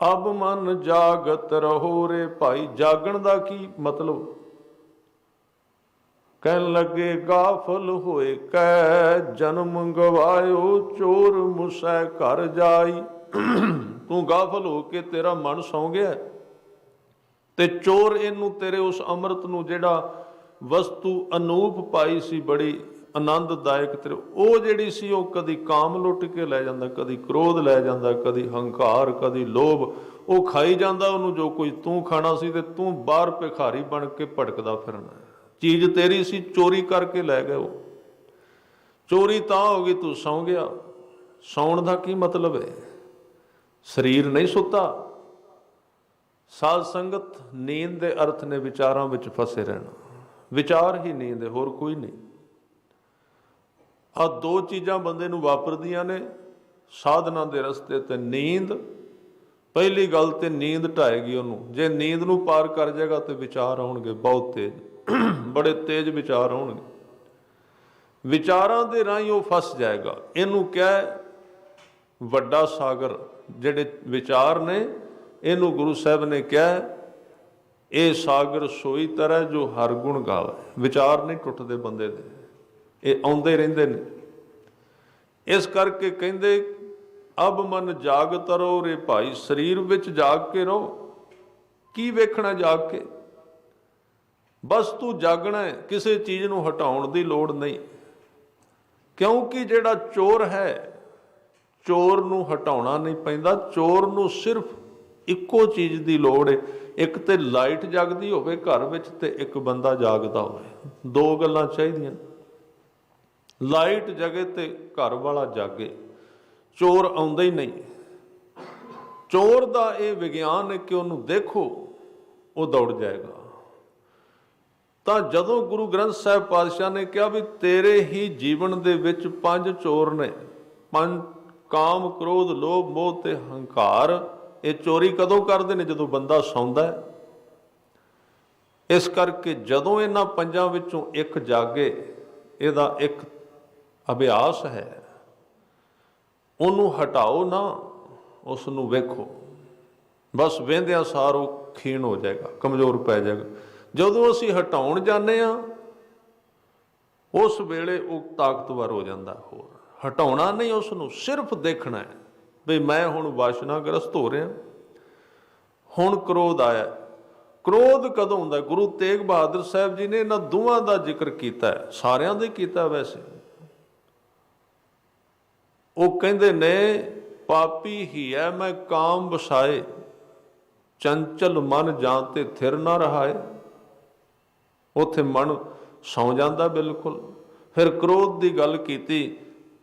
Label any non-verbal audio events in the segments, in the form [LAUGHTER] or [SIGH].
ਅਬ ਮਨ ਜਾਗਤ ਰਹੋ ਰੇ ਭਾਈ। ਜਾਗਣ ਦਾ ਕੀ ਮਤਲਬ? ਕਹਿਣ ਲੱਗੇ, ਗਾਫਲ ਹੋਏ ਕੈ, ਜਨਮ ਗਵਾਇਓ, ਚੋਰ ਮੁਸੈ ਘਰ ਜਾਈ। ਤੂੰ ਗਾਫਲ ਹੋ ਕੇ ਤੇਰਾ ਮਨ ਸੌ ਗਿਆ। ਤੇ ਚੋਰ ਇਹਨੂੰ ਤੇਰੇ ਉਸ ਅੰਮ੍ਰਿਤ ਨੂੰ ਜਿਹੜਾ ਵਸਤੂ ਅਨੂਪ ਪਾਈ ਸੀ ਬੜੀ ਆਨੰਦਦਾਇਕ ਤੇਰੇ। ਉਹ ਜਿਹੜੀ ਸੀ, ਉਹ ਕਦੀ ਕਾਮ ਲੁੱਟ ਕੇ ਲੈ ਜਾਂਦਾ, ਕਦੀ ਕ੍ਰੋਧ ਲੈ ਜਾਂਦਾ, ਕਦੀ ਹੰਕਾਰ, ਕਦੀ ਲੋਭ। ਉਹ ਖਾਈ ਜਾਂਦਾ ਉਹਨੂੰ ਜੋ ਕੁਝ ਤੂੰ ਖਾਣਾ ਸੀ ਤੇ ਤੂੰ ਬਾਹਰ ਭਿਖਾਰੀ ਬਣ ਕੇ ਭਟਕਦਾ ਫਿਰਨਾ। ਚੀਜ਼ ਤੇਰੀ ਸੀ, ਚੋਰੀ ਕਰਕੇ ਲੈ ਗਏ ਉਹ। ਚੋਰੀ ਤਾਂ ਹੋ ਗਈ, ਤੂੰ ਸੌਂ ਗਿਆ। ਸੌਣ ਦਾ ਕੀ ਮਤਲਬ ਹੈ? ਸਰੀਰ ਨਹੀਂ ਸੁੱਤਾ। ਸਾਧ ਸੰਗਤ ਨੀਂਦ ਦੇ ਅਰਥ ਨੇ ਵਿਚਾਰਾਂ ਵਿੱਚ ਫਸੇ ਰਹਿਣਾ। ਵਿਚਾਰ ਹੀ ਨੀਂਦ ਹੈ, ਹੋਰ ਕੋਈ ਨਹੀਂ। ਆ ਦੋ ਚੀਜ਼ਾਂ ਬੰਦੇ ਨੂੰ ਵਾਪਰਦੀਆਂ ਨੇ, ਸਾਧਨਾ ਦੇ ਰਸਤੇ ਤੇ ਨੀਂਦ। ਪਹਿਲੀ ਗੱਲ ਤੇ ਨੀਂਦ ਢਾਏਗੀ ਉਹਨੂੰ। ਜੇ ਨੀਂਦ ਨੂੰ ਪਾਰ ਕਰ ਜਾਏਗਾ ਤੇ ਵਿਚਾਰ ਆਉਣਗੇ ਬਹੁਤ ਤੇਜ਼। [CLEARS THROAT] ਬੜੇ ਤੇਜ਼ ਵਿਚਾਰ ਆਉਣਗੇ। ਵਿਚਾਰਾਂ ਦੇ ਰਾਹੀਂ ਉਹ ਫਸ ਜਾਏਗਾ। ਇਹਨੂੰ ਕਹਿ ਵੱਡਾ ਸਾਗਰ, ਜਿਹੜੇ ਵਿਚਾਰ ਨੇ, ਇਹਨੂੰ ਗੁਰੂ ਸਾਹਿਬ ਨੇ ਕਿਹਾ, ਇਹ ਸਾਗਰ ਸੋਈ ਤਰ੍ਹਾਂ ਜੋ ਹਰ ਗੁਣ ਗਾਵੇ। ਵਿਚਾਰ ਨਹੀਂ ਟੁੱਟਦੇ ਬੰਦੇ ਦੇ। ਇਹ ਆਉਂਦੇ ਰਹਿੰਦੇ ਨੇ। ਇਸ ਕਰਕੇ ਕਹਿੰਦੇ, ਅਬ ਮਨ ਜਾਗਤ ਰਹੋ ਰੇ ਭਾਈ, ਸਰੀਰ ਵਿੱਚ ਜਾਗ ਕੇ ਰਹੋ। ਕੀ ਵੇਖਣਾ ਜਾਗ ਕੇ? ਬਸ ਤੂੰ ਜਾਗਣਾ ਹੈ, ਕਿਸੇ ਚੀਜ਼ ਨੂੰ ਹਟਾਉਣ ਦੀ ਲੋੜ ਨਹੀਂ। ਕਿਉਂਕਿ ਜਿਹੜਾ ਚੋਰ ਹੈ, ਚੋਰ ਨੂੰ ਹਟਾਉਣਾ ਨਹੀਂ ਪੈਂਦਾ। ਚੋਰ ਨੂੰ ਸਿਰਫ ਇੱਕੋ ਚੀਜ਼ ਦੀ ਲੋੜ ਹੈ। ਇੱਕ ਤੇ ਲਾਈਟ ਜਗਦੀ ਹੋਵੇ ਘਰ ਵਿੱਚ ਤੇ ਇੱਕ ਬੰਦਾ ਜਾਗਦਾ ਹੋਵੇ। ਦੋ ਗੱਲਾਂ ਚਾਹੀਦੀਆਂ। ਲਾਈਟ ਜਗੇ ਤੇ ਘਰ ਵਾਲਾ ਜਾਗੇ। ਚੋਰ ਆਉਂਦਾ ਹੀ ਨਹੀਂ। ਚੋਰ ਦਾ ਇਹ ਵਿਗਿਆਨ ਹੈ ਕਿ ਉਹਨੂੰ ਦੇਖੋ, ਉਹ ਦੌੜ ਜਾਏਗਾ। ਤਾਂ ਜਦੋਂ ਗੁਰੂ ਗ੍ਰੰਥ ਸਾਹਿਬ ਪਾਤਸ਼ਾਹ ਨੇ ਕਿਹਾ ਵੀ ਤੇਰੇ ਹੀ ਜੀਵਨ ਦੇ ਵਿੱਚ ਪੰਜ ਚੋਰ ਨੇ, ਪੰਜ ਕਾਮ, ਕ੍ਰੋਧ, ਲੋਭ, ਮੋਹ ਤੇ ਹੰਕਾਰ, ਇਹ ਚੋਰੀ ਕਦੋਂ ਕਰਦੇ ਨੇ? ਜਦੋਂ ਬੰਦਾ ਸੌਂਦਾ ਹੈ। ਇਸ ਕਰਕੇ ਜਦੋਂ ਇਹਨਾਂ ਪੰਜਾਂ ਵਿੱਚੋਂ ਇੱਕ ਜਾਗੇ, ਇਹਦਾ ਇੱਕ ਅਭਿਆਸ ਹੈ। ਉਹਨੂੰ ਹਟਾਓ ਨਾ ਉਸ ਨੂੰ ਵੇਖੋ। ਬਸ ਵੇਂਦਿਆਂ ਸਾਰ ਉਹ ਖੀਣ ਹੋ ਜਾਏਗਾ, ਕਮਜ਼ੋਰ ਪੈ ਜਾਏਗਾ। ਜਦੋਂ ਅਸੀਂ ਹਟਾਉਣ ਜਾਂਦੇ ਆ ਉਸ ਵੇਲੇ ਉਹ ਤਾਕਤਵਰ ਹੋ ਜਾਂਦਾ ਹੋਰ। ਹਟਾਉਣਾ ਨਹੀਂ ਉਸ ਨੂੰ ਸਿਰਫ ਦੇਖਣਾ ਹੈ ਵੀ ਮੈਂ ਹੁਣ ਵਾਸ਼ਨਾਗ੍ਰਸਤ ਹੋ ਰਿਹਾ। ਹੁਣ ਕ੍ਰੋਧ ਆਇਆ। ਕ੍ਰੋਧ ਕਦੋਂ ਹੁੰਦਾ? ਗੁਰੂ ਤੇਗ ਬਹਾਦਰ ਸਾਹਿਬ ਜੀ ਨੇ ਇਹਨਾਂ ਦੋਵਾਂ ਦਾ ਜ਼ਿਕਰ ਕੀਤਾ ਹੈ। ਸਾਰਿਆਂ ਦੇ ਕੀਤਾ ਵੈਸੇ। ਉਹ ਕਹਿੰਦੇ ਨੇ, ਪਾਪੀ ਹੀ ਹੈ ਮੈਂ ਕਾਮ ਵਸਾਏ। ਚੰਚਲ ਮਨ ਜਾਂ ਤੇ ਥਿਰ ਨਾ ਰਹਾਏ। ਉਥੇ ਮਨ ਸੌ ਜਾਂਦਾ ਬਿਲਕੁਲ। ਫਿਰ ਕ੍ਰੋਧ ਦੀ ਗੱਲ ਕੀਤੀ,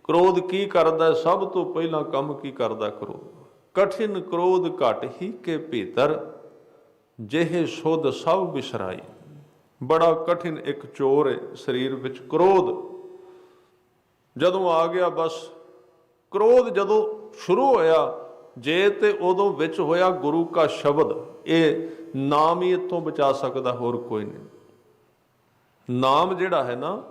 ਕ੍ਰੋਧ ਕੀ ਕਰਦਾ? ਸਭ ਤੋਂ ਪਹਿਲਾਂ ਕੰਮ ਕੀ ਕਰਦਾ ਕ੍ਰੋਧ? ਕਠਿਨ ਕ੍ਰੋਧ ਘਟ ਹੀ ਕੇ ਭੀਤਰ, ਜਿਹੇ ਸੁਧ ਸਭ ਵਿਸਰਾਈ ਬੜਾ ਕਠਿਨ ਇੱਕ ਚੋਰ ਹੈ ਸਰੀਰ ਵਿੱਚ, ਕ੍ਰੋਧ। ਜਦੋਂ ਆ ਗਿਆ ਬਸ ਕ੍ਰੋਧ ਜਦੋਂ ਸ਼ੁਰੂ ਹੋਇਆ, ਜੇ ਤੇ ਉਦੋਂ ਵਿੱਚ ਹੋਇਆ ਗੁਰੂ ਕਾ ਸ਼ਬਦ, ਇਹ ਨਾਮ ਹੀ ਇਥੋਂ ਬਚਾ ਸਕਦਾ, ਹੋਰ ਕੋਈ ਨਹੀਂ। ਨਾਮ ਜਿਹੜਾ ਹੈ ਨਾ,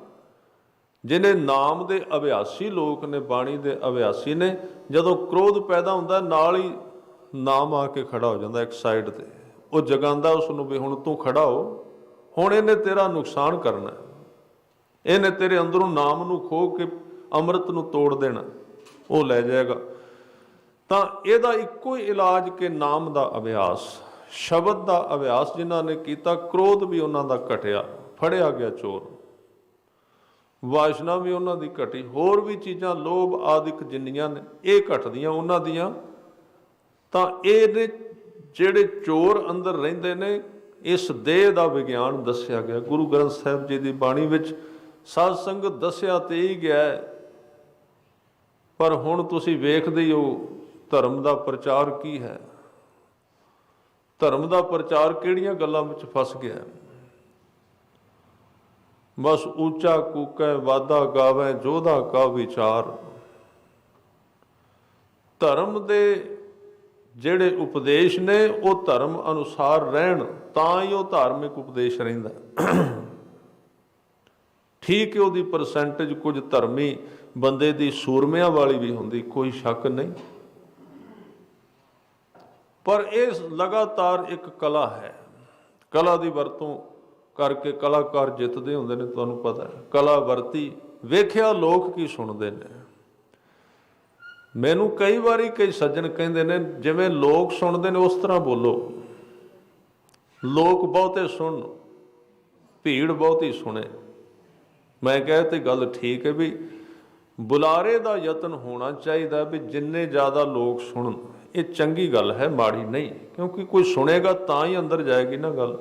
ਜਿਹਨੇ ਨਾਮ ਦੇ ਅਭਿਆਸੀ ਲੋਕ ਨੇ, ਬਾਣੀ ਦੇ ਅਭਿਆਸੀ ਨੇ, ਜਦੋਂ ਕ੍ਰੋਧ ਪੈਦਾ ਹੁੰਦਾ, ਨਾਲ ਹੀ ਨਾਮ ਆ ਕੇ ਖੜਾ ਹੋ ਜਾਂਦਾ ਇੱਕ ਸਾਈਡ ਤੇ। ਉਹ ਜਗਾਉਂਦਾ ਉਸ ਨੂੰ ਵੀ, ਹੁਣ ਤੂੰ ਖੜਾ ਹੋ। ਹੁਣ ਇਹਨੇ ਤੇਰਾ ਨੁਕਸਾਨ ਕਰਨਾ ਇਹਨੇ ਤੇਰੇ ਅੰਦਰੋਂ ਨਾਮ ਨੂੰ ਖੋ ਕੇ ਅੰਮ੍ਰਿਤ ਨੂੰ ਤੋੜ ਦੇਣਾ ਉਹ ਲੈ ਜਾਏਗਾ। ਤਾਂ ਇਹਦਾ ਇੱਕੋ ਹੀ ਇਲਾਜ ਕਿ ਨਾਮ ਦਾ ਅਭਿਆਸ, ਸ਼ਬਦ ਦਾ ਅਭਿਆਸ ਜਿਨ੍ਹਾਂ ਨੇ ਕੀਤਾ, ਕ੍ਰੋਧ ਵੀ ਉਹਨਾਂ ਦਾ ਘਟਿਆ, ਫੜਿਆ ਗਿਆ ਚੋਰ। ਵਾਸ਼ਨਾ ਵੀ ਉਹਨਾਂ ਦੀ ਘਟੀ, ਹੋਰ ਵੀ ਚੀਜ਼ਾਂ ਲੋਭ ਆਦਿਕ ਜਿੰਨੀਆਂ ਨੇ, ਇਹ ਘਟਦੀਆਂ ਉਹਨਾਂ ਦੀਆਂ। ਤਾਂ ਇਹਦੇ ਜਿਹੜੇ ਚੋਰ ਅੰਦਰ ਰਹਿੰਦੇ ਨੇ, ਇਸ ਦੇਹ ਦਾ ਵਿਗਿਆਨ ਦੱਸਿਆ ਗਿਆ। ਗੁਰੂ ਗ੍ਰੰਥ ਸਾਹਿਬ ਜੀ ਦੀ ਬਾਣੀ ਵਿੱਚ ਸਾਧ ਸੰਗਤ ਦੱਸਿਆ ਤੇ ਹੀ ਗਿਆ ਪਰ ਹੁਣ ਤੁਸੀਂ ਵੇਖਦੇ ਹੋ ਧਰਮ ਦਾ ਪ੍ਰਚਾਰ ਕੀ ਹੈ? ਧਰਮ ਦਾ ਪ੍ਰਚਾਰ ਕਿਹੜੀਆਂ ਗੱਲਾਂ ਵਿੱਚ ਫਸ ਗਿਆ? ਬਸ ਉੱਚਾ ਕੂਕੈ ਵਾਦਾ ਗਾਵੇ, ਜੋਧਾ ਕਾ ਵਿਚਾਰ। ਧਰਮ ਦੇ ਜਿਹੜੇ ਉਪਦੇਸ਼ ਨੇ, ਉਹ ਧਰਮ ਅਨੁਸਾਰ ਰਹਿਣ, ਤਾਂ ਹੀ ਉਹ ਧਾਰਮਿਕ ਉਪਦੇਸ਼ ਰਹਿੰਦਾ। ਠੀਕ ਹੈ, ਉਹਦੀ ਪਰਸੈਂਟੇਜ ਕੁਝ ਧਰਮੀ ਬੰਦੇ ਦੀ ਸੂਰਮਿਆਂ ਵਾਲੀ ਵੀ ਹੁੰਦੀ, ਕੋਈ ਸ਼ੱਕ ਨਹੀਂ। ਪਰ ਇਹ ਲਗਾਤਾਰ ਇੱਕ ਕਲਾ ਹੈ। ਕਲਾ ਦੀ ਵਰਤੋਂ ਕਰਕੇ ਕਲਾਕਾਰ ਜਿੱਤਦੇ ਹੁੰਦੇ ਨੇ, ਤੁਹਾਨੂੰ ਪਤਾ ਹੈ। ਕਲਾ ਵਰਤੀ, ਵੇਖਿਆ ਲੋਕ ਕੀ ਸੁਣਦੇ ਨੇ। ਮੈਨੂੰ ਕਈ ਵਾਰੀ ਕਈ ਸੱਜਣ ਕਹਿੰਦੇ ਨੇ, ਜਿਵੇਂ ਲੋਕ ਸੁਣਦੇ ਨੇ, ਉਸ ਤਰ੍ਹਾਂ ਬੋਲੋ। ਲੋਕ ਬਹੁਤੇ ਸੁਣ, ਭੀੜ ਬਹੁਤੀ ਸੁਣੇ। ਮੈਂ ਕਹੇ ਤੇ ਗੱਲ ਠੀਕ ਹੈ ਵੀ ਬੁਲਾਰੇ ਦਾ ਯਤਨ ਹੋਣਾ ਚਾਹੀਦਾ ਵੀ ਜਿੰਨੇ ਜ਼ਿਆਦਾ ਲੋਕ ਸੁਣਨ। ਇਹ ਚੰਗੀ ਗੱਲ ਹੈ, ਮਾੜੀ ਨਹੀਂ, ਕਿਉਂਕਿ ਕੋਈ ਸੁਣੇਗਾ ਤਾਂ ਹੀ ਅੰਦਰ ਜਾਏਗੀ ਨਾ ਗੱਲ।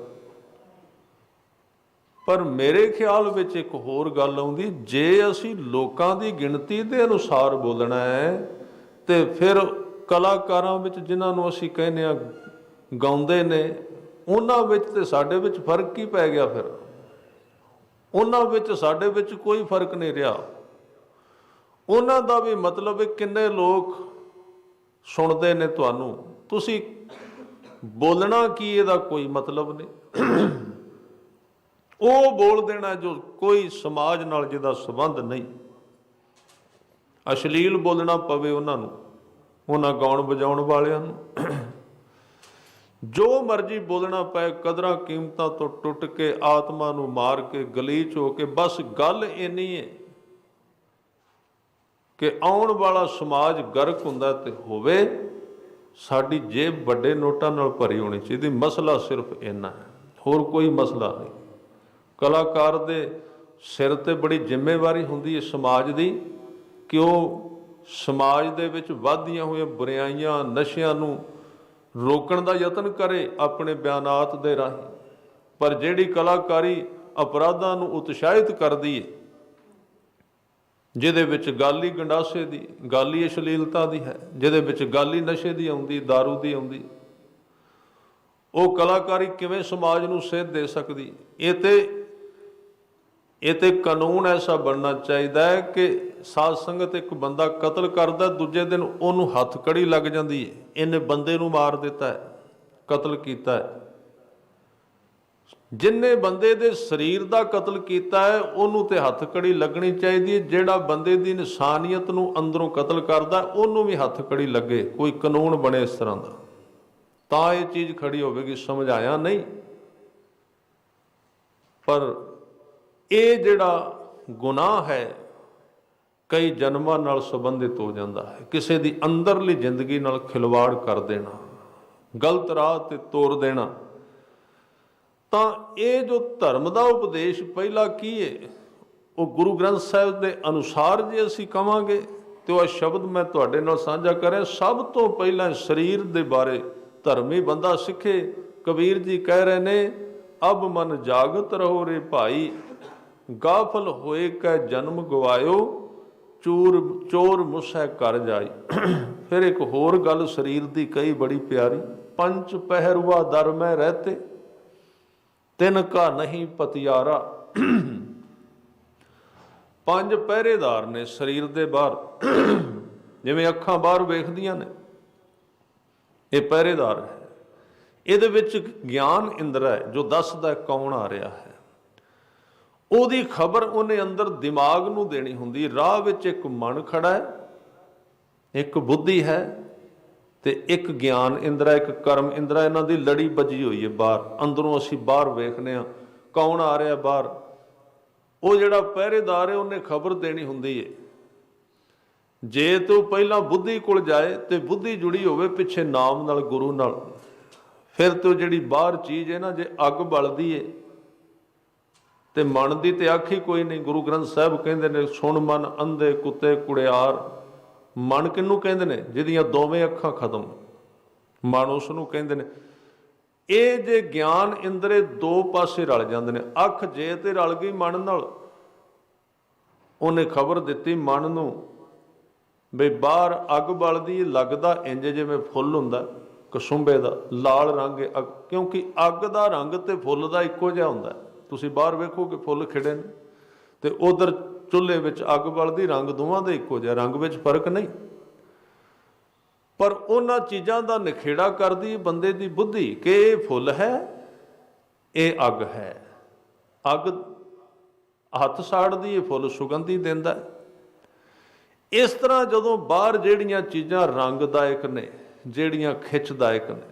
ਪਰ ਮੇਰੇ ਖਿਆਲ ਵਿੱਚ ਇੱਕ ਹੋਰ ਗੱਲ ਆਉਂਦੀ, ਜੇ ਅਸੀਂ ਲੋਕਾਂ ਦੀ ਗਿਣਤੀ ਦੇ ਅਨੁਸਾਰ ਬੋਲਣਾ ਹੈ, ਤੇ ਫਿਰ ਕਲਾਕਾਰਾਂ ਵਿੱਚ ਜਿਨ੍ਹਾਂ ਨੂੰ ਅਸੀਂ ਕਹਿੰਦੇ ਆ ਗਾਉਂਦੇ ਨੇ, ਉਹਨਾਂ ਵਿੱਚ ਤੇ ਸਾਡੇ ਵਿੱਚ ਫ਼ਰਕ ਕੀ ਪੈ ਗਿਆ ਫਿਰ। ਉਹਨਾਂ ਵਿੱਚ, ਸਾਡੇ ਵਿੱਚ ਕੋਈ ਫ਼ਰਕ ਨਹੀਂ ਰਿਹਾ। ਉਹਨਾਂ ਦਾ ਵੀ ਮਤਲਬ ਹੈ ਕਿੰਨੇ ਲੋਕ ਸੁਣਦੇ ਨੇ ਤੁਹਾਨੂੰ। ਤੁਸੀਂ ਬੋਲਣਾ ਕੀ ਇਹਦਾ ਕੋਈ ਮਤਲਬ ਨਹੀਂ। ਉਹ ਬੋਲ ਦੇਣਾ ਜੋ ਕੋਈ ਸਮਾਜ ਨਾਲ ਜਿਹਦਾ ਸੰਬੰਧ ਨਹੀਂ। ਅਸ਼ਲੀਲ ਬੋਲਣਾ ਪਵੇ ਉਹਨਾਂ ਨੂੰ, ਉਹਨਾਂ ਗਾਉਣ ਵਜਾਉਣ ਵਾਲਿਆਂ ਨੂੰ। ਜੋ ਮਰਜ਼ੀ ਬੋਲਣਾ ਪਏ, ਕਦਰਾਂ ਕੀਮਤਾਂ ਤੋਂ ਟੁੱਟ ਕੇ ਆਤਮਾ ਨੂੰ ਮਾਰ ਕੇ ਗਲੀਚ ਹੋ ਕੇ, ਬਸ ਗੱਲ ਇੰਨੀ ਹੈ ਕਿ ਆਉਣ ਵਾਲਾ ਸਮਾਜ ਗਰਕ ਹੁੰਦਾ ਤੇ ਹੋਵੇ, ਸਾਡੀ ਜੇਬ ਵੱਡੇ ਨੋਟਾਂ ਨਾਲ ਭਰੀ ਹੋਣੀ ਚਾਹੀਦੀ, ਮਸਲਾ ਸਿਰਫ ਇੰਨਾ ਹੈ, ਹੋਰ ਕੋਈ ਮਸਲਾ ਨਹੀਂ। ਕਲਾਕਾਰ ਦੇ ਸਿਰ ਤੇ ਬੜੀ ਜ਼ਿੰਮੇਵਾਰੀ ਹੁੰਦੀ ਹੈ ਸਮਾਜ ਦੀ ਕਿ ਉਹ ਸਮਾਜ ਦੇ ਵਿੱਚ ਵਧਦੀਆਂ ਹੋਈਆਂ ਬੁਰਾਈਆਂ ਨਸ਼ਿਆਂ ਨੂੰ ਰੋਕਣ ਦਾ ਯਤਨ ਕਰੇ ਆਪਣੇ ਬਿਆਨਾਤ ਦੇ ਰਾਹੀਂ। ਪਰ ਜਿਹੜੀ ਕਲਾਕਾਰੀ ਅਪਰਾਧਾਂ ਨੂੰ ਉਤਸ਼ਾਹਿਤ ਕਰਦੀ ਹੈ ਜਿਹਦੇ ਵਿੱਚ ਗਾਲੀ ਗੰਡਾਸੇ ਦੀ, ਗਾਲੀ ਅਸ਼ਲੀਲਤਾ ਦੀ ਹੈ, ਜਿਹਦੇ ਵਿੱਚ ਗਾਲੀ ਨਸ਼ੇ ਦੀ ਆਉਂਦੀ, दारू ਦੀ ਆਉਂਦੀ, ਉਹ ਕਲਾਕਾਰੀ ਕਿਵੇਂ ਸਮਾਜ ਨੂੰ ਸੇਧ ਦੇ ਸਕਦੀ? ਇਹ ਤੇ ਇਹ ਤੇ ਕਾਨੂੰਨ ਐਸਾ ਬਣਨਾ ਚਾਹੀਦਾ ਹੈ ਕਿ ਸਾਧ ਸੰਗਤ ਇੱਕ ਬੰਦਾ ਕਤਲ ਕਰਦਾ, ਦੂਜੇ ਦਿਨ ਉਹਨੂੰ ਹੱਥ ਕੜੀ ਲੱਗ ਜਾਂਦੀ ਹੈ। ਇਹਨੇ ਬੰਦੇ ਨੂੰ ਮਾਰ ਦਿੱਤਾ ਹੈ, ਕਤਲ ਕੀਤਾ ਹੈ। ਜਿੰਨੇ ਬੰਦੇ ਦੇ ਸਰੀਰ ਦਾ ਕਤਲ ਕੀਤਾ ਹੈ, ਉਹਨੂੰ ਤੇ ਹੱਥ ਕੜੀ ਲੱਗਣੀ ਚਾਹੀਦੀ ਹੈ। ਜਿਹੜਾ ਬੰਦੇ ਦੀ ਇਨਸਾਨੀਅਤ ਨੂੰ ਅੰਦਰੋਂ ਕਤਲ ਕਰਦਾ, ਉਹਨੂੰ ਵੀ ਹੱਥ ਕੜੀ ਲੱਗੇ। ਕੋਈ ਕਾਨੂੰਨ ਬਣੇ ਇਸ ਤਰ੍ਹਾਂ ਦਾ। ਤਾਂ ਇਹ ਚੀਜ਼ ਖੜੀ ਹੋਵੇਗੀ, ਸਮਝ ਆਇਆ ਨਹੀਂ? ਪਰ ਇਹ ਜਿਹੜਾ ਗੁਨਾਹ ਹੈ, ਕਈ ਜਨਮਾਂ ਨਾਲ ਸੰਬੰਧਿਤ ਹੋ ਜਾਂਦਾ ਹੈ। ਕਿਸੇ ਦੀ ਅੰਦਰਲੀ ਜ਼ਿੰਦਗੀ ਨਾਲ ਖਿਲਵਾੜ ਕਰ ਦੇਣਾ, ਗਲਤ ਰਾਹ ਤੇ ਤੋਰ ਦੇਣਾ, ਤਾਂ ਇਹ ਜੋ ਧਰਮ ਦਾ ਉਪਦੇਸ਼ ਪਹਿਲਾ ਕੀ ਹੈ ਉਹ ਗੁਰੂ ਗ੍ਰੰਥ ਸਾਹਿਬ ਦੇ ਅਨੁਸਾਰ ਜੇ ਅਸੀਂ ਕਵਾਂਗੇ, ਤੇ ਉਹ ਸ਼ਬਦ ਮੈਂ ਤੁਹਾਡੇ ਨਾਲ ਸਾਂਝਾ ਕਰਿਆ ਸਭ ਤੋਂ ਪਹਿਲਾਂ ਸਰੀਰ ਦੇ ਬਾਰੇ ਧਰਮੀ ਬੰਦਾ ਸਿੱਖੇ। ਕਬੀਰ ਜੀ ਕਹਿ ਰਹੇ ਨੇ, ਅਬ ਮਨ ਜਾਗਤ ਰਹੋ ਰੇ ਭਾਈ। ਗਾਫਲ ਹੋਏ ਕੈ ਜਨਮ ਗਵਾਇਓ, ਚੂਰ, ਚੋਰ ਮੁਸੈ ਕਰ ਜਾਈ। ਫਿਰ ਇੱਕ ਹੋਰ ਗੱਲ ਸਰੀਰ ਦੀ ਕਈ ਬੜੀ ਪਿਆਰੀ, ਪੰਜ ਪਹਿਰਵਾ ਦਰ ਮੈਂ ਰਹਤੇ, ਤਿੰਨ ਕਾ ਨਹੀਂ ਪਤਿਆਰਾ। ਪੰਜ ਪਹਿਰੇਦਾਰ ਨੇ ਸਰੀਰ ਦੇ ਬਾਹਰ, ਜਿਵੇਂ ਅੱਖਾਂ ਬਾਹਰ ਵੇਖਦੀਆਂ ਨੇ। ਇਹ ਪਹਿਰੇਦਾਰ ਹੈ। ਇਹਦੇ ਵਿੱਚ ਗਿਆਨ ਇੰਦਰਾ ਹੈ ਜੋ ਦੱਸਦਾ ਹੈ ਕੌਣ ਆ ਰਿਹਾ ਹੈ। ਉਹਦੀ ਖਬਰ ਉਹਨੇ ਅੰਦਰ ਦਿਮਾਗ ਨੂੰ ਦੇਣੀ ਹੁੰਦੀ ਰਾਹ ਵਿੱਚ ਇੱਕ ਮਨ ਖੜਾ ਹੈ, ਇੱਕ ਬੁੱਧੀ ਹੈ ਤੇ ਇੱਕ ਗਿਆਨ ਇੰਦਰਾ, ਇੱਕ ਕਰਮ ਇੰਦਰਾ, ਇਹਨਾਂ ਦੀ ਲੜੀ ਵੱਜੀ ਹੋਈ ਹੈ ਬਾਹਰ। ਅੰਦਰੋਂ ਅਸੀਂ ਬਾਹਰ ਵੇਖਨੇ ਆ ਕੌਣ ਆ ਰਿਹਾ ਬਾਹਰ। ਉਹ ਜਿਹੜਾ ਪਹਿਰੇਦਾਰ ਹੈ, ਉਹਨੇ ਖਬਰ ਦੇਣੀ ਹੁੰਦੀ ਹੈ। ਜੇ ਤੂੰ ਪਹਿਲਾਂ ਬੁੱਧੀ ਕੋਲ ਜਾਏ ਤੇ ਬੁੱਧੀ ਜੁੜੀ ਹੋਵੇ ਪਿੱਛੇ ਨਾਮ ਨਾਲ, ਗੁਰੂ ਨਾਲ। ਫਿਰ ਤੂੰ ਜਿਹੜੀ ਬਾਹਰ ਚੀਜ਼ ਹੈ ਨਾ, ਜੇ ਅੱਗ ਬਲਦੀ ਏ ਤੇ ਮਨ ਦੀ ਤੇ ਆਖੀ ਕੋਈ ਨਹੀਂ। ਗੁਰੂ ਗ੍ਰੰਥ ਸਾਹਿਬ ਕਹਿੰਦੇ ਨੇ, ਸੁਣ ਮਨ, ਅੰਧੇ ਕੁੱਤੇ ਕੁੜਿਆਰ। ਮਨ ਕਿੰਨੂੰ ਕਹਿੰਦੇ ਨੇ? ਜਿਹਦੀਆਂ ਦੋਵੇਂ ਅੱਖਾਂ ਖਤਮ। ਮਨ ਉਸ ਨੂੰ ਕਹਿੰਦੇ ਨੇ, ਇਹ ਜੇ ਗਿਆਨ ਇੰਦਰੇ ਦੋ ਪਾਸੇ ਰਲ ਜਾਂਦੇ ਨੇ, ਅੱਖ ਜੇ ਤੇ ਰਲ ਗਈ ਮਨ ਨਾਲ। ਉਹਨੇ ਖਬਰ ਦਿੱਤੀ ਮਨ ਨੂੰ ਵੀ ਬਾਹਰ ਅੱਗ ਬਲਦੀ, ਲੱਗਦਾ ਇੰਜ ਜਿਵੇਂ ਫੁੱਲ ਹੁੰਦਾ ਕਸੁੰਬੇ ਦਾ, ਲਾਲ ਰੰਗ ਅੱਗ- ਕਿਉਂਕਿ ਅੱਗ ਦਾ ਰੰਗ ਤੇ ਫੁੱਲ ਦਾ ਇੱਕੋ ਜਿਹਾ ਹੁੰਦਾ। ਤੁਸੀਂ ਬਾਹਰ ਵੇਖੋ ਕਿ ਫੁੱਲ ਖਿੜੇ ਨੇ। ਤੇ ਉਧਰ ਚੁੱਲ੍ਹੇ ਵਿੱਚ ਅੱਗ ਬਲਦੀ, ਰੰਗ ਦੋਵਾਂ ਦੇ ਇੱਕੋ ਜਿਹਾ, ਰੰਗ ਵਿੱਚ ਫ਼ਰਕ ਨਹੀਂ। ਪਰ ਉਹਨਾਂ ਚੀਜ਼ਾਂ ਦਾ ਨਖੇੜਾ ਕਰਦੀ ਬੰਦੇ ਦੀ ਬੁੱਧੀ ਕਿ ਇਹ ਫੁੱਲ ਹੈ, ਇਹ ਅੱਗ ਹੈ। ਅੱਗ ਹੱਥ ਸਾੜਦੀ, ਇਹ ਫੁੱਲ ਸੁਗੰਧੀ ਦਿੰਦਾ ਇਸ ਤਰ੍ਹਾਂ ਜਦੋਂ ਬਾਹਰ ਜਿਹੜੀਆਂ ਚੀਜ਼ਾਂ ਰੰਗਦਾਇਕ ਨੇ, ਜਿਹੜੀਆਂ ਖਿੱਚਦਾਇਕ ਨੇ,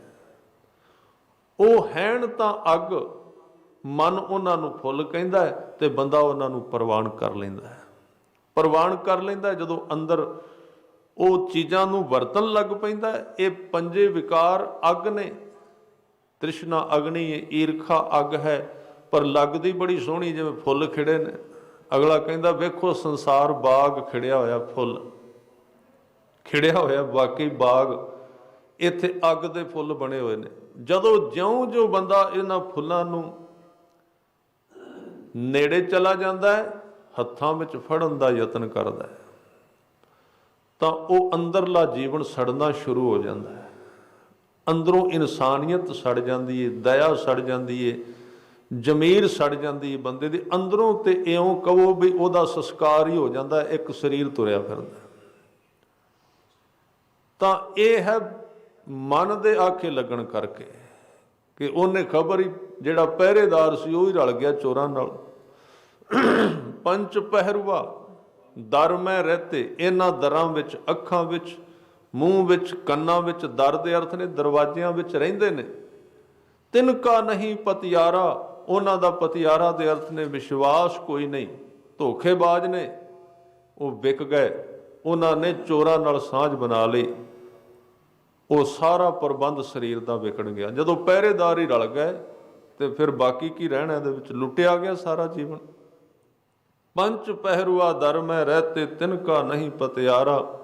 ਉਹ ਹੈਣ ਤਾਂ ਅੱਗ ਮਨ ਉਹਨਾਂ ਨੂੰ ਫੁੱਲ ਕਹਿੰਦਾ ਹੈ ਤੇ ਬੰਦਾ ਉਹਨਾਂ ਨੂੰ ਪ੍ਰਵਾਨ ਕਰ ਲੈਂਦਾ ਹੈ। ਪ੍ਰਵਾਨ ਕਰ ਲੈਂਦਾ ਜਦੋਂ ਅੰਦਰ ਉਹ ਚੀਜ਼ਾਂ ਨੂੰ ਵਰਤਣ ਲੱਗ ਪੈਂਦਾ ਇਹ ਪੰਜੇ ਵਿਕਾਰ ਅੱਗ ਨੇ। ਤ੍ਰਿਸ਼ਨਾ ਅਗਨੀ ਹੈ ਈਰਖਾ ਅੱਗ ਹੈ। ਪਰ ਲੱਗਦੀ ਬੜੀ ਸੋਹਣੀ ਜਿਵੇਂ ਫੁੱਲ ਖਿੜੇ ਨੇ। ਅਗਲਾ ਕਹਿੰਦਾ, ਵੇਖੋ, ਸੰਸਾਰ ਬਾਗ ਖਿੜਿਆ ਹੋਇਆ ਫੁੱਲ। ਖਿੜਿਆ ਹੋਇਆ ਵਾਕਈ ਬਾਗ, ਇੱਥੇ ਅੱਗ ਦੇ ਫੁੱਲ ਬਣੇ ਹੋਏ ਨੇ। ਜਦੋਂ ਜਿਉਂ ਜੋ ਬੰਦਾ ਇਹਨਾਂ ਫੁੱਲਾਂ ਨੂੰ ਨੇੜੇ ਚਲਾ ਜਾਂਦਾ ਹੈ, ਹੱਥਾਂ ਵਿੱਚ ਫੜਨ ਦਾ ਯਤਨ ਕਰਦਾ ਹੈ। ਤਾਂ ਉਹ ਅੰਦਰਲਾ ਜੀਵਨ ਸੜਨਾ ਸ਼ੁਰੂ ਹੋ ਜਾਂਦਾ ਹੈ। ਅੰਦਰੋਂ ਇਨਸਾਨੀਅਤ ਸੜ ਜਾਂਦੀ ਹੈ ਦਇਆ ਸੜ ਜਾਂਦੀ ਹੈ ਜ਼ਮੀਰ ਸੜ ਜਾਂਦੀ ਏ ਬੰਦੇ ਦੇ। ਅੰਦਰੋਂ ਤੇ ਇਉਂ ਕਹੋ ਵੀ ਉਹਦਾ ਸੰਸਕਾਰ ਹੀ ਹੋ ਜਾਂਦਾ ਇੱਕ ਸਰੀਰ ਤੁਰਿਆ ਫਿਰਦਾ ਤਾਂ ਇਹ ਹੈ ਮਨ ਦੇ ਆਖੇ ਲੱਗਣ ਕਰਕੇ। ਕਿ ਉਹਨੇ ਖਬਰ ਹੀ ਜਿਹੜਾ ਪਹਿਰੇਦਾਰ ਸੀ ਉਹ ਹੀ ਰਲ ਗਿਆ ਚੋਰਾਂ ਨਾਲ। ਪੰਜ ਪਹਿਰਵਾ ਦਰ ਮੈਂ ਰਹਤੇ, ਇਹਨਾਂ ਦਰਾਂ ਵਿੱਚ, ਅੱਖਾਂ ਵਿੱਚ, ਮੂੰਹ ਵਿੱਚ, ਕੰਨਾਂ ਵਿੱਚ, ਦਰ ਦੇ ਅਰਥ ਨੇ, ਦਰਵਾਜ਼ਿਆਂ ਵਿੱਚ ਰਹਿੰਦੇ ਨੇ। ਤਿਨਕਾ ਨਹੀਂ ਪਤਿਆਰਾ, ਉਹਨਾਂ ਦਾ ਪਤਿਆਰਾ ਦੇ ਅਰਥ ਨੇ, ਵਿਸ਼ਵਾਸ ਕੋਈ ਨਹੀਂ, ਧੋਖੇਬਾਜ਼ ਨੇ। ਉਹ ਵਿਕ ਗਏ, ਉਹਨਾਂ ਨੇ ਚੋਰਾਂ ਨਾਲ ਸਾਂਝ ਬਣਾ ਲਈ। ਉਹ ਸਾਰਾ ਪ੍ਰਬੰਧ ਸਰੀਰ ਦਾ ਵਿਕਣ ਗਿਆ। ਜਦੋਂ ਪਹਿਰੇਦਾਰ ਹੀ ਰਲ ਗਏ ਤੇ ਫਿਰ ਬਾਕੀ ਕੀ ਰਹਿਣਾ ਇਹਦੇ ਵਿੱਚ? ਲੁੱਟਿਆ ਗਿਆ ਸਾਰਾ ਜੀਵਨ। ਪੰਚ ਪਹਿਰੂਆ ਦਰ ਮੈਂ ਰਹਤੇ ਤਿਨਕਾ ਨਹੀਂ ਪਤਿਆਰਾ।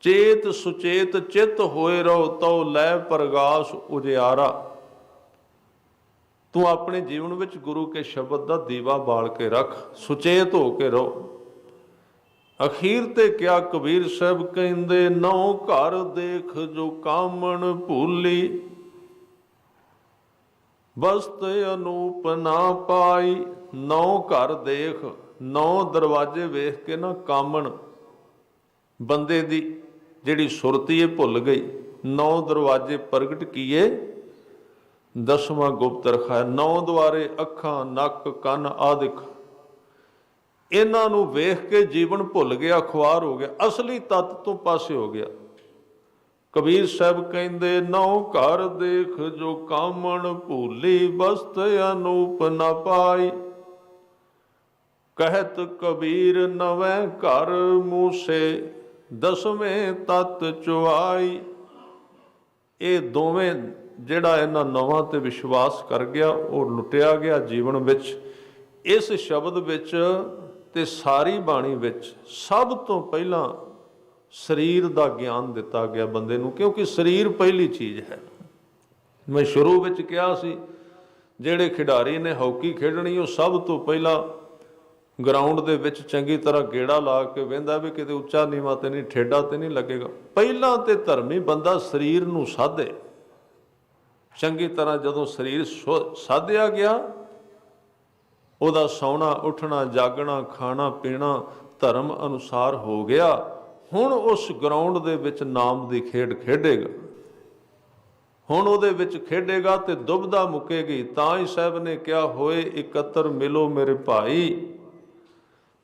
ਚੇਤ ਸੁਚੇਤ ਚਿਤ ਹੋਏ ਰਹੋ, ਤਉ ਲੈ ਪ੍ਰਗਾਸ ਉਜਿਆਰਾ। ਤੂੰ ਆਪਣੇ ਜੀਵਨ ਵਿੱਚ ਗੁਰੂ ਕੇ ਸ਼ਬਦ ਦਾ ਦੀਵਾ ਬਾਲ ਕੇ ਰੱਖ, ਸੁਚੇਤ ਹੋ ਕੇ ਰਹੋ। ਅਖੀਰ ਤੇ ਕਿਆ ਕਬੀਰ ਸਾਹਿਬ ਕਹਿੰਦੇ ਨੌ ਘਰ ਦੇਖ ਜੋ ਕਾਮਣ ਭੂਲੀ। ਬਸਤ ਅਨੂਪ ਨਾ ਪਾਈ। ਨੌ ਘਰ ਦੇਖ ਨੌ ਦਰਵਾਜ਼ੇ ਵੇਖ ਕੇ ਨਾ ਕਾਮਣ। ਬੰਦੇ ਦੀ ਜਿਹੜੀ ਸੁਰਤੀ ਇਹ ਭੁੱਲ ਗਈ। ਨੌ ਦਰਵਾਜ਼ੇ ਪ੍ਰਗਟ ਕੀਏ। ਦਸਵਾਂ ਗੁਪਤ ਰਖਾਇਆ ਨੌ ਦੁਆਰੇ ਅੱਖਾਂ, ਨੱਕ, ਕੰਨ ਆਦਿਕ। ਇਹਨਾਂ ਨੂੰ ਵੇਖ ਕੇ ਜੀਵਨ ਭੁੱਲ ਗਿਆ, ਖੁਆਰ ਹੋ ਗਿਆ, ਅਸਲੀ ਤੱਤ ਤੋਂ ਪਾਸੇ ਹੋ ਗਿਆ। ਕਬੀਰ ਸਾਹਿਬ ਕਹਿੰਦੇ ਨੌ ਘਰ ਦੇਖ ਜੋ ਕਾਮਣ ਭੂਲੀ ਬਸਤ ਅਨੂਪ ਨ ਪਾਈ। ਕਹਿਤ ਕਬੀਰ, ਨਵੇਂ ਘਰ ਮੂਸੇ, ਦਸਵੇਂ ਤਤ ਚੁਆਈ। ਇਹ ਦੋਵੇਂ ਜਿਹੜਾ ਇਹਨਾਂ ਨਵਾਂ ਤੇ ਵਿਸ਼ਵਾਸ ਕਰ ਗਿਆ, ਉਹ ਲੁੱਟਿਆ ਗਿਆ ਜੀਵਨ ਵਿੱਚ। ਇਸ ਸ਼ਬਦ ਵਿੱਚ ਤੇ ਸਾਰੀ ਬਾਣੀ ਵਿੱਚ ਸਭ ਤੋਂ ਪਹਿਲਾਂ ਸਰੀਰ ਦਾ ਗਿਆਨ ਦਿੱਤਾ ਗਿਆ ਬੰਦੇ ਨੂੰ, ਕਿਉਂਕਿ ਸਰੀਰ ਪਹਿਲੀ ਚੀਜ਼ ਹੈ। ਮੈਂ ਸ਼ੁਰੂ ਵਿੱਚ ਕਿਹਾ ਸੀ, ਜਿਹੜੇ ਖਿਡਾਰੀ ਨੇ ਹਾਕੀ ਖੇਡਣੀ, ਉਹ ਸਭ ਤੋਂ ਪਹਿਲਾਂ ਗਰਾਊਂਡ ਦੇ ਵਿੱਚ ਚੰਗੀ ਤਰ੍ਹਾਂ ਗੇੜਾ ਲਾ ਕੇ ਵੇਂਦਾ ਵੀ ਕਿਤੇ ਉੱਚਾ ਨੀਵਾ ਤੇ ਨਹੀਂ, ਠੇਡਾ ਤੇ ਨਹੀਂ ਲੱਗੇਗਾ। ਪਹਿਲਾਂ ਤੇ ਧਰਮੀ ਬੰਦਾ ਸਰੀਰ ਨੂੰ ਸਾਧੇ। ਚੰਗੀ ਤਰ੍ਹਾਂ ਜਦੋਂ ਸਰੀਰ ਸੁ- ਸਾਧਿਆ ਗਿਆ ਉਹਦਾ ਸੌਣਾ, ਉੱਠਣਾ, ਜਾਗਣਾ, ਖਾਣਾ, ਪੀਣਾ ਧਰਮ ਅਨੁਸਾਰ ਹੋ ਗਿਆ। ਹੁਣ ਉਸ ਗਰਾਊਂਡ ਦੇ ਵਿੱਚ ਨਾਮ ਦੀ ਖੇਡ ਖੇਡੇਗਾ। ਹੁਣ ਉਹਦੇ ਵਿੱਚ ਖੇਡੇਗਾ ਤੇ ਦੁਬਦਾ ਮੁੱਕੇਗੀ। ਤਾਂ ਹੀ ਸਾਹਿਬ ਨੇ ਕਿਹਾ, ਹੋਏ ਇਕੱਤਰ, ਮਿਲੋ ਮੇਰੇ ਭਾਈ।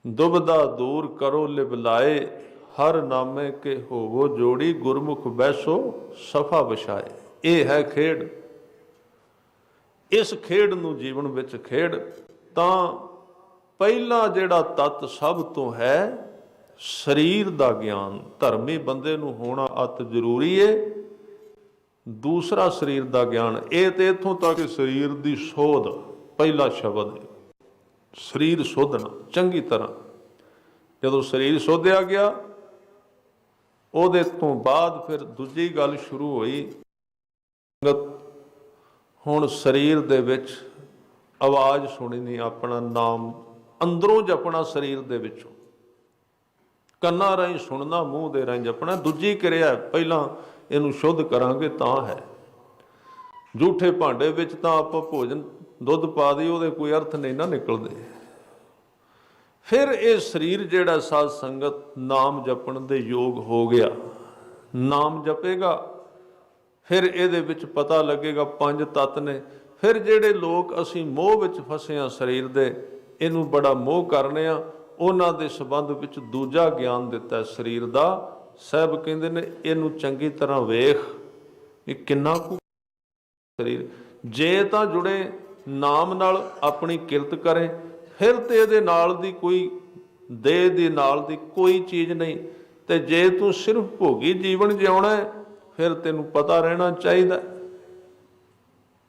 ਦੁਬਦਾ ਦੂਰ ਕਰੋ ਲਿਬਲਾਏ ਹਰ ਨਾਮੇ ਕੇ ਹੋਵੋ ਜੋੜੀ। ਗੁਰਮੁਖ ਬੈਸੋ, ਸਫਾ ਵਿਛਾਏ। ਇਹ ਹੈ ਖੇਡ। ਇਸ ਖੇਡ ਨੂੰ ਜੀਵਨ ਵਿੱਚ ਖੇਡ। ਤਾਂ ਪਹਿਲਾ ਜਿਹੜਾ ਤੱਤ ਸਭ ਤੋਂ ਹੈ, ਸਰੀਰ ਦਾ ਗਿਆਨ। ਧਰਮੀ ਬੰਦੇ ਨੂੰ ਹੋਣਾ ਅਤ ਜ਼ਰੂਰੀ ਏ। ਦੂਸਰਾ ਸਰੀਰ ਦਾ ਗਿਆਨ, ਇਹ ਤੇ ਇਥੋਂ ਤੱਕ ਕਿ ਸਰੀਰ ਦੀ ਸੋਧ ਪਹਿਲਾ ਸ਼ਬਦ ਹੈ ਸਰੀਰ ਸੋਧਣਾ, ਚੰਗੀ ਤਰ੍ਹਾਂ। ਜਦੋਂ ਸਰੀਰ ਸੋਧਿਆ ਗਿਆ, ਉਹਦੇ ਤੋਂ ਬਾਅਦ ਫਿਰ ਦੂਜੀ ਗੱਲ ਸ਼ੁਰੂ ਹੋਈ। ਸੰਗਤ ਹੁਣ ਸਰੀਰ ਦੇ ਵਿੱਚ ਆਵਾਜ਼ ਸੁਣੀ ਆਪਣਾ ਨਾਮ ਅੰਦਰੋਂ ਜਪਣਾ ਸਰੀਰ ਦੇ ਵਿੱਚੋਂ। ਕੰਨਾਂ ਰਾਹੀਂ ਸੁਣਨਾ, ਮੂੰਹ ਦੇ ਰਾਹੀਂ ਜਪਣਾ, ਦੂਜੀ ਕਿਰਿਆ ਪਹਿਲਾਂ ਇਹਨੂੰ ਸ਼ੁੱਧ ਕਰਾਂਗੇ ਤਾਂ ਹੈ। ਝੂਠੇ ਭਾਂਡੇ ਵਿੱਚ ਤਾਂ ਆਪਾਂ ਭੋਜਨ, ਦੁੱਧ ਪਾ ਦੀ ਉਹਦੇ ਕੋਈ ਅਰਥ ਨਹੀਂ ਨਾ ਨਿਕਲਦੇ। ਫਿਰ ਇਹ ਸਰੀਰ ਜਿਹੜਾ ਸਾਧ ਸੰਗਤ ਨਾਮ ਜਪਣ ਦੇ ਯੋਗ ਹੋ ਗਿਆ। ਨਾਮ ਜਪੇਗਾ, ਫਿਰ ਇਹਦੇ ਵਿੱਚ ਪਤਾ ਲੱਗੇਗਾ ਪੰਜ ਤੱਤ ਨੇ। ਫਿਰ ਜਿਹੜੇ ਲੋਕ ਅਸੀਂ ਮੋਹ ਵਿੱਚ ਫਸੇ ਆ ਸਰੀਰ ਦੇ ਇਹਨੂੰ ਬੜਾ ਮੋਹ ਕਰਨੇ ਆ ਉਹਨਾਂ ਦੇ ਸਬੰਧ ਵਿੱਚ ਦੂਜਾ ਗਿਆਨ ਦਿੱਤਾ ਸਰੀਰ ਦਾ। ਸਾਹਿਬ ਕਹਿੰਦੇ ਨੇ ਇਹਨੂੰ ਚੰਗੀ ਤਰ੍ਹਾਂ ਵੇਖ ਇਹ ਕਿੰਨਾ ਕੁ ਸਰੀਰ। ਜੇ ਤਾਂ ਜੁੜੇ ਨਾਮ ਨਾਲ ਆਪਣੀ ਕਿਰਤ ਕਰੇ ਫਿਰ ਤੇ ਇਹਦੇ ਨਾਲ ਦੀ ਕੋਈ ਦੇਹ ਦੇ ਨਾਲ ਦੀ ਕੋਈ ਚੀਜ਼ ਨਹੀਂ। ਤੇ ਜੇ ਤੂੰ ਸਿਰਫ ਭੋਗੀ ਜੀਵਨ ਜਿਉਣਾ ਹੈ, ਫਿਰ ਤੈਨੂੰ ਪਤਾ ਰਹਿਣਾ ਚਾਹੀਦਾ।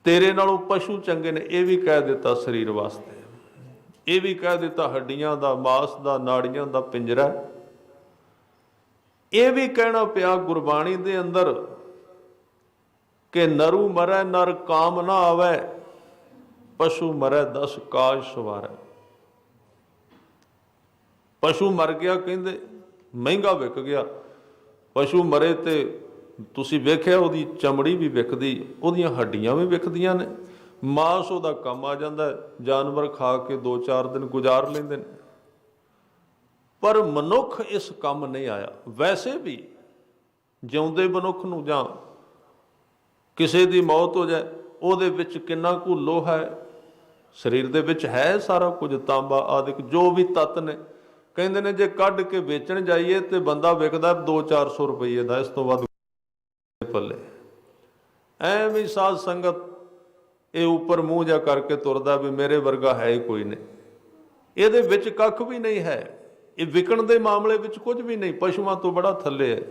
ਤੇਰੇ ਨਾਲੋਂ ਪਸ਼ੂ ਚੰਗੇ ਨੇ, ਇਹ ਵੀ ਕਹਿ ਦਿੱਤਾ ਸਰੀਰ ਵਾਸਤੇ। ਇਹ ਵੀ ਕਹਿ ਦਿੱਤਾ ਹੱਡੀਆਂ ਦਾ ਮਾਸ ਦਾ, ਨਾੜੀਆਂ ਦਾ ਪਿੰਜਰਾ। ਇਹ ਵੀ ਕਹਿਣਾ ਪਿਆ ਗੁਰਬਾਣੀ ਦੇ ਅੰਦਰ ਕਿ ਨਰੂ ਮਰੈ, ਨਰ ਕਾਮ ਨਾ ਆਵੇ, ਪਸ਼ੂ ਮਰੈ, ਦਸ ਕਾਜ ਸਵਾਰੈ। ਪਸ਼ੂ ਮਰ ਗਿਆ, ਕਹਿੰਦੇ ਮਹਿੰਗਾ ਵਿਕ ਗਿਆ। ਪਸ਼ੂ ਮਰੇ ਤੇ ਤੁਸੀਂ ਵੇਖਿਆ ਉਹਦੀ ਚਮੜੀ ਵੀ ਵਿਕਦੀ ਉਹਦੀਆਂ ਹੱਡੀਆਂ ਵੀ ਵਿਕਦੀਆਂ ਨੇ। ਮਾਸ ਉਹਦਾ ਕੰਮ ਆ ਜਾਂਦਾ ਜਾਨਵਰ ਖਾ ਕੇ 2-4 ਦਿਨ ਗੁਜ਼ਾਰ ਲੈਂਦੇ ਨੇ। ਪਰ ਮਨੁੱਖ ਇਸ ਕੰਮ ਨਹੀਂ ਆਇਆ। ਵੈਸੇ ਵੀ ਜਿਉਂਦੇ ਮਨੁੱਖ ਨੂੰ ਜਾਂ ਕਿਸੇ ਦੀ ਮੌਤ ਹੋ ਜਾਏ, ਉਹਦੇ ਵਿੱਚ ਕਿੰਨਾ ਕੁ ਲੋਹਾ ਹੈ? ਸਰੀਰ ਦੇ ਵਿੱਚ ਹੈ ਸਾਰਾ ਕੁਝ, ਤਾਂਬਾ ਆਦਿਕ, ਜੋ ਵੀ ਤੱਤ ਨੇ। ਕਹਿੰਦੇ ਨੇ ਜੇ ਕੱਢ ਕੇ ਵੇਚਣ ਜਾਈਏ ਤੇ ਬੰਦਾ ਵਿਕਦਾ 2-400 ਰੁਪਏ ਦਾ, ਇਸ ਤੋਂ ਵੱਧ ਐਵੇਂ ਹੀ ਸਾਧ ਸੰਗਤ ਇਹ ਉੱਪਰ ਮੂੰਹ ਜਾ ਕਰਕੇ ਤੁਰਦਾ ਵੀ ਮੇਰੇ ਵਰਗਾ ਹੈ ਹੀ ਕੋਈ ਨਹੀਂ। ਇਹਦੇ ਵਿੱਚ ਕੱਖ ਵੀ ਨਹੀਂ ਹੈ। ਇਹ ਵਿਕਣ ਦੇ ਮਾਮਲੇ ਵਿੱਚ ਕੁਝ ਵੀ ਨਹੀਂ। ਪਸ਼ੂਆਂ ਤੋਂ ਬੜਾ ਥੱਲੇ ਹੈ।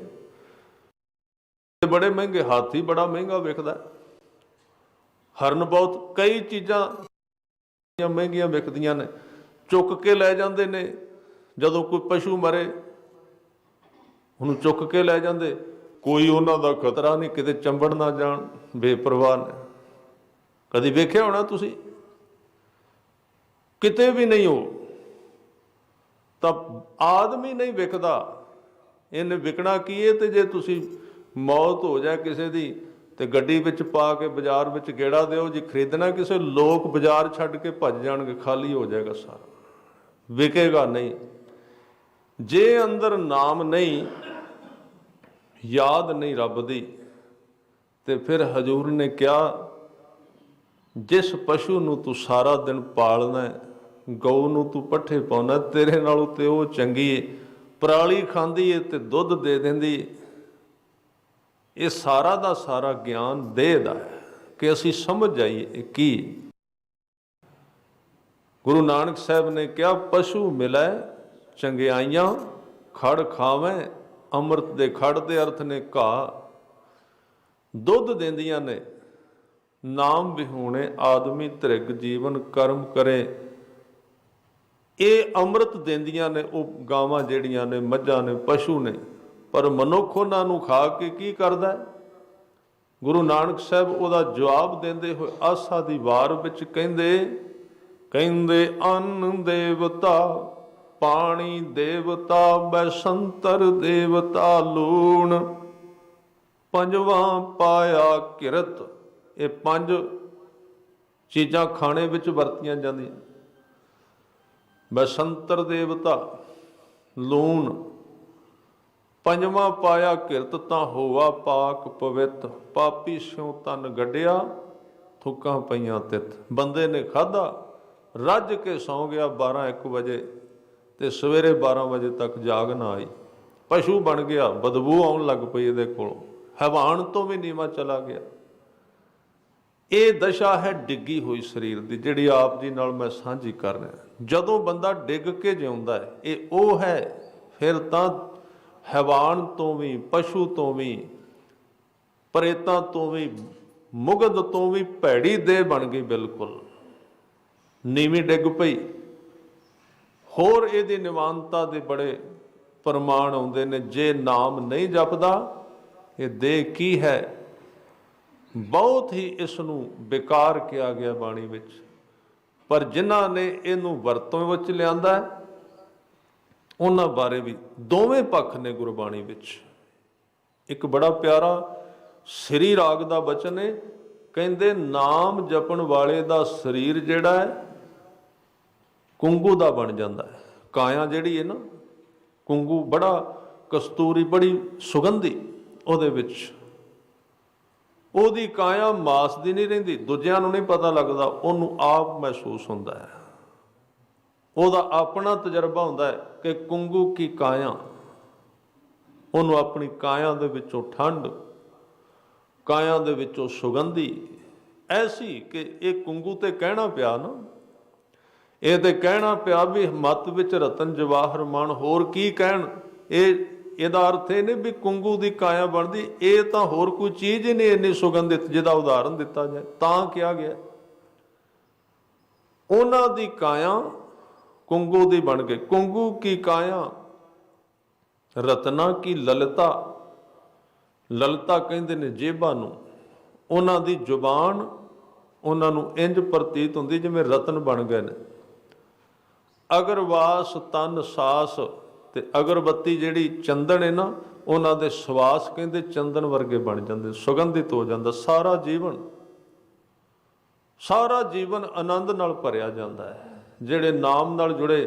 ਤੇ ਬੜੇ ਮਹਿੰਗੇ, ਹਾਥੀ ਬੜਾ ਮਹਿੰਗਾ ਵਿਕਦਾ ਹਰਨ ਬਹੁਤ ਕਈ ਚੀਜ਼ਾਂ ਮਹਿੰਗੀਆਂ ਵਿਕਦੀਆਂ ਨੇ। ਚੁੱਕ ਕੇ ਲੈ ਜਾਂਦੇ ਨੇ। ਜਦੋਂ ਕੋਈ ਪਸ਼ੂ ਮਰੇ, ਉਹਨੂੰ ਚੁੱਕ ਕੇ ਲੈ ਜਾਂਦੇ। ਕੋਈ ਉਹਨਾਂ ਦਾ ਖਤਰਾ ਨਹੀਂ, ਕਿਤੇ ਚੰਬੜ ਨਾ ਜਾਣ, ਬੇਪਰਵਾਹ ਕਦੀ ਵੇਖਿਆ ਹੋਣਾ ਤੁਸੀਂ? ਕਿਤੇ ਵੀ ਨਹੀਂ ਹੋ ਤਾਂ ਆਦਮੀ ਨਹੀਂ ਵਿਕਦਾ ਇਹਨੇ ਵਿਕਣਾ ਕੀ ਹੈ ਤੇ ਜੇ ਤੁਸੀਂ ਮੌਤ ਹੋ ਜਾਏ ਕਿਸੇ ਦੀ ਤੇ ਗੱਡੀ ਵਿੱਚ ਪਾ ਕੇ ਬਾਜ਼ਾਰ ਵਿੱਚ ਗੇੜਾ ਦਿਓ, ਜੇ ਖਰੀਦਣਾ ਕਿਸੇ ਲੋਕ ਬਾਜ਼ਾਰ ਛੱਡ ਕੇ ਭੱਜ ਜਾਣਗੇ, ਖਾਲੀ ਹੋ ਜਾਏਗਾ ਸਾਰਾ। ਵਿਕੇਗਾ ਨਹੀਂ। ਜੇ ਅੰਦਰ ਨਾਮ ਨਹੀਂ ਯਾਦ ਨਹੀਂ ਰੱਬ ਦੀ। ਤੇ ਫਿਰ ਹਜੂਰ ਨੇ ਕਿਹਾ, ਜਿਸ ਪਸ਼ੂ ਨੂੰ ਤੂੰ ਸਾਰਾ ਦਿਨ ਪਾਲਣਾ ਹੈ, ਗਊ ਨੂੰ ਤੂੰ ਪੱਠੇ ਪਾਉਣਾ ਤੇਰੇ ਨਾਲੋਂ ਤੇ ਉਹ ਚੰਗੀ ਏ। ਪਰਾਲੀ ਖਾਂਦੀ ਏ ਤੇ ਦੁੱਧ ਦੇ ਦਿੰਦੀ ਏ। ਇਹ ਸਾਰਾ ਦਾ ਸਾਰਾ ਗਿਆਨ ਦੇਹ ਦਾ ਹੈ ਕਿ ਅਸੀਂ ਸਮਝ ਜਾਈਏ ਕੀ ਗੁਰੂ ਨਾਨਕ ਸਾਹਿਬ ਨੇ ਕਿਹਾ, ਪਸ਼ੂ ਮਿਲੈ, ਚੰਗਿਆਈਆਂ ਖੜ ਖਾਵੇਂ ਅੰਮ੍ਰਿਤ ਦੇ ਖੜ ਦੇ ਅਰਥ ਨੇ ਘਾ। ਦੁੱਧ ਦਿੰਦੀਆਂ ਨੇ, ਨਾਮ ਵਿਹੂਣੇ ਆਦਮੀ ਤ੍ਰਿਗ ਜੀਵਨ ਕਰਮ ਕਰੇ। ਇਹ ਅੰਮ੍ਰਿਤ ਦਿੰਦੀਆਂ ਨੇ, ਉਹ ਗਾਵਾਂ ਜਿਹੜੀਆਂ ਨੇ, ਮੱਝਾਂ ਨੇ, ਪਸ਼ੂ ਨੇ। ਪਰ ਮਨੁੱਖ ਉਹਨਾਂ ਨੂੰ ਖਾ ਕੇ ਕੀ ਕਰਦਾ ਹੈ? ਗੁਰੂ ਨਾਨਕ ਸਾਹਿਬ ਉਹਦਾ ਜਵਾਬ ਦਿੰਦੇ ਹੋਏ ਆਸਾ ਦੀ ਵਾਰ ਵਿੱਚ ਕਹਿੰਦੇ ਕਹਿੰਦੇ, ਅੰਨ ਦੇਵਤਾ ਪਾਣੀ ਦੇਵਤਾ, ਬੈਸੰਤਰ ਦੇਵਤਾ ਲੂਣ। ਪੰਜਵਾਂ ਪਾਇਆ ਕਿਰਤ। ਇਹ ਪੰਜ ਚੀਜ਼ਾਂ ਖਾਣੇ ਵਿੱਚ ਵਰਤੀਆਂ ਜਾਂਦੀਆਂ। ਬਸੰਤਰ ਦੇਵਤਾ, ਲੂਣ। ਪੰਜਵਾਂ ਪਾਇਆ ਕਿਰਤ ਤਾਂ ਹੋਵਾ ਪਾਕ ਪਵਿੱਤ। ਪਾਪੀ ਸਿਉ ਤਨ ਗੱਡਿਆ, ਥੁੱਕਾਂ ਪਈਆਂ ਤਿਤ ਬੰਦੇ ਨੇ ਖਾਦਾ ਰੱਜ ਕੇ ਸੌ ਗਿਆ 12 1 ਵਜੇ। ਤੇ ਸਵੇਰੇ 12 ਵਜੇ ਤੱਕ ਜਾਗ ਨਾ ਆਈ। ਪਸ਼ੂ ਬਣ ਗਿਆ, ਬਦਬੂ ਆਉਣ ਲੱਗ ਪਈ ਇਹਦੇ ਕੋਲੋਂ। ਹੈਵਾਨ ਤੋਂ ਵੀ ਨੀਵਾ ਚਲਾ ਗਿਆ। ਇਹ ਦਸ਼ਾ ਹੈ ਡਿੱਗੀ ਹੋਈ ਸਰੀਰ ਦੀ, ਜਿਹੜੀ ਆਪ ਜੀ ਨਾਲ ਮੈਂ ਸਾਂਝੀ ਕਰ ਰਿਹਾ। ਜਦੋਂ ਬੰਦਾ ਡਿੱਗ ਕੇ ਜਿਉਂਦਾ ਹੈ, ਇਹ ਉਹ ਹੈ, ਫਿਰ ਤਾਂ ਹੈਵਾਨ ਤੋਂ ਵੀ, ਪਸ਼ੂ ਤੋਂ ਵੀ, ਪ੍ਰੇਤਾਂ ਤੋਂ ਵੀ, ਮੁਗਧ ਤੋਂ ਵੀ ਭੈੜੀ ਦੇ ਬਣ ਗਈ ਬਿਲਕੁਲ। ਨੀਵੀਂ ਡਿੱਗ ਪਈ। ਹੋਰ ਇਹਦੀ ਨਿਵਾਨਤਾ ਦੇ ਬੜੇ ਪ੍ਰਮਾਣ ਆਉਂਦੇ ਨੇ, ਜੇ ਨਾਮ ਨਹੀਂ ਜਪਦਾ, ਇਹ ਦੇਹ ਕੀ ਹੈ? ਬਹੁਤ ਹੀ ਇਸ ਨੂੰ ਬੇਕਾਰ ਕਿਹਾ ਗਿਆ ਬਾਣੀ ਵਿੱਚ। ਪਰ ਜਿਨ੍ਹਾਂ ਨੇ ਇਹਨੂੰ ਵਰਤੋਂ ਵਿੱਚ ਲਿਆਂਦਾ ਉਹਨਾਂ ਬਾਰੇ ਵੀ ਦੋਵੇਂ ਪੱਖ ਨੇ ਗੁਰਬਾਣੀ ਵਿੱਚ। ਇੱਕ ਬੜਾ ਪਿਆਰਾ ਸ੍ਰੀ ਰਾਗ ਦਾ ਬਚਨ ਹੈ ਕਹਿੰਦੇ ਨਾਮ ਜਪਣ ਵਾਲੇ ਦਾ ਸਰੀਰ ਜਿਹੜਾ ਹੈ ਕੁੰਗੂ ਦਾ ਬਣ ਜਾਂਦਾ ਹੈ। ਕਾਇਆ ਜਿਹੜੀ ਹੈ ਨਾ, ਕੁੰਗੂ ਬੜਾ ਕਸਤੂਰੀ, ਬੜੀ ਸੁਗੰਧੀ ਉਹਦੇ ਵਿੱਚ। ਉਹਦੀ ਕਾਇਆ ਮਾਸ ਦੀ ਨਹੀਂ ਰਹਿੰਦੀ, ਦੂਜਿਆਂ ਨੂੰ ਨਹੀਂ ਪਤਾ ਲੱਗਦਾ, ਉਹਨੂੰ ਆਪ ਮਹਿਸੂਸ ਹੁੰਦਾ ਹੈ। ਉਹਦਾ ਆਪਣਾ ਤਜਰਬਾ ਹੁੰਦਾ ਹੈ ਕਿ ਕੁੰਗੂ ਕੀ ਕਾਇਆ। ਉਹਨੂੰ ਆਪਣੀ ਕਾਇਆ ਦੇ ਵਿੱਚੋਂ ਠੰਡ, ਕਾਇਆ ਦੇ ਵਿੱਚੋਂ ਸੁਗੰਧੀ, ਐਸੀ ਕਿ ਇਹ ਕੁੰਗੂ ਤੇ ਕਹਿਣਾ ਪਿਆ ਨਾ ਇਹ ਤੇ ਕਹਿਣਾ ਪਿਆ ਵੀ ਮਤ ਵਿੱਚ ਰਤਨ ਜਵਾਹਰ ਮਨ ਹੋਰ ਕੀ ਕਹਿਣ? ਇਹ, ਇਹਦਾ ਅਰਥ ਇਹ ਨਹੀਂ ਵੀ ਕੁੰਗੂ ਦੀ ਕਾਇਆ ਬਣਦੀ, ਇਹ ਤਾਂ ਹੋਰ ਕੋਈ ਚੀਜ਼ ਹੀ ਨਹੀਂ ਇੰਨੀ ਸੁਗੰਧਿਤ ਜਿਹਦਾ ਉਦਾਹਰਨ ਦਿੱਤਾ ਜਾਏ। ਤਾਂ ਕਿਹਾ ਗਿਆ। ਉਹਨਾਂ ਦੀ ਕਾਇਆ ਕੁੰਗੂ ਦੀ ਬਣ ਗਈ। ਕੁੰਗੂ ਕੀ ਕਾਇਆ? ਰਤਨਾ ਕੀ ਲਲਤਾ? ਲਲਤਾ ਕਹਿੰਦੇ ਨੇ ਜੇਬਾਂ ਨੂੰ। ਉਹਨਾਂ ਦੀ ਜ਼ੁਬਾਨ, ਉਹਨਾਂ ਨੂੰ ਇੰਜ ਪ੍ਰਤੀਤ ਹੁੰਦੀ ਜਿਵੇਂ ਰਤਨ ਬਣ ਗਏ ਨੇ। ਅਗਰਵਾਸ ਤਨ ਸਾਸ ਤੇ ਅਗਰਬੱਤੀ ਜਿਹੜੀ ਚੰਦਨ ਹੈ ਨਾ, ਉਹਨਾਂ ਦੇ ਸਵਾਸ ਕਹਿੰਦੇ ਚੰਦਨ ਵਰਗੇ ਬਣ ਜਾਂਦੇ, ਸੁਗੰਧਿਤ ਹੋ ਜਾਂਦਾ, ਸਾਰਾ ਜੀਵਨ। ਸਾਰਾ ਜੀਵਨ ਆਨੰਦ ਨਾਲ ਭਰਿਆ ਜਾਂਦਾ ਹੈ, ਜਿਹੜੇ ਨਾਮ ਨਾਲ ਜੁੜੇ।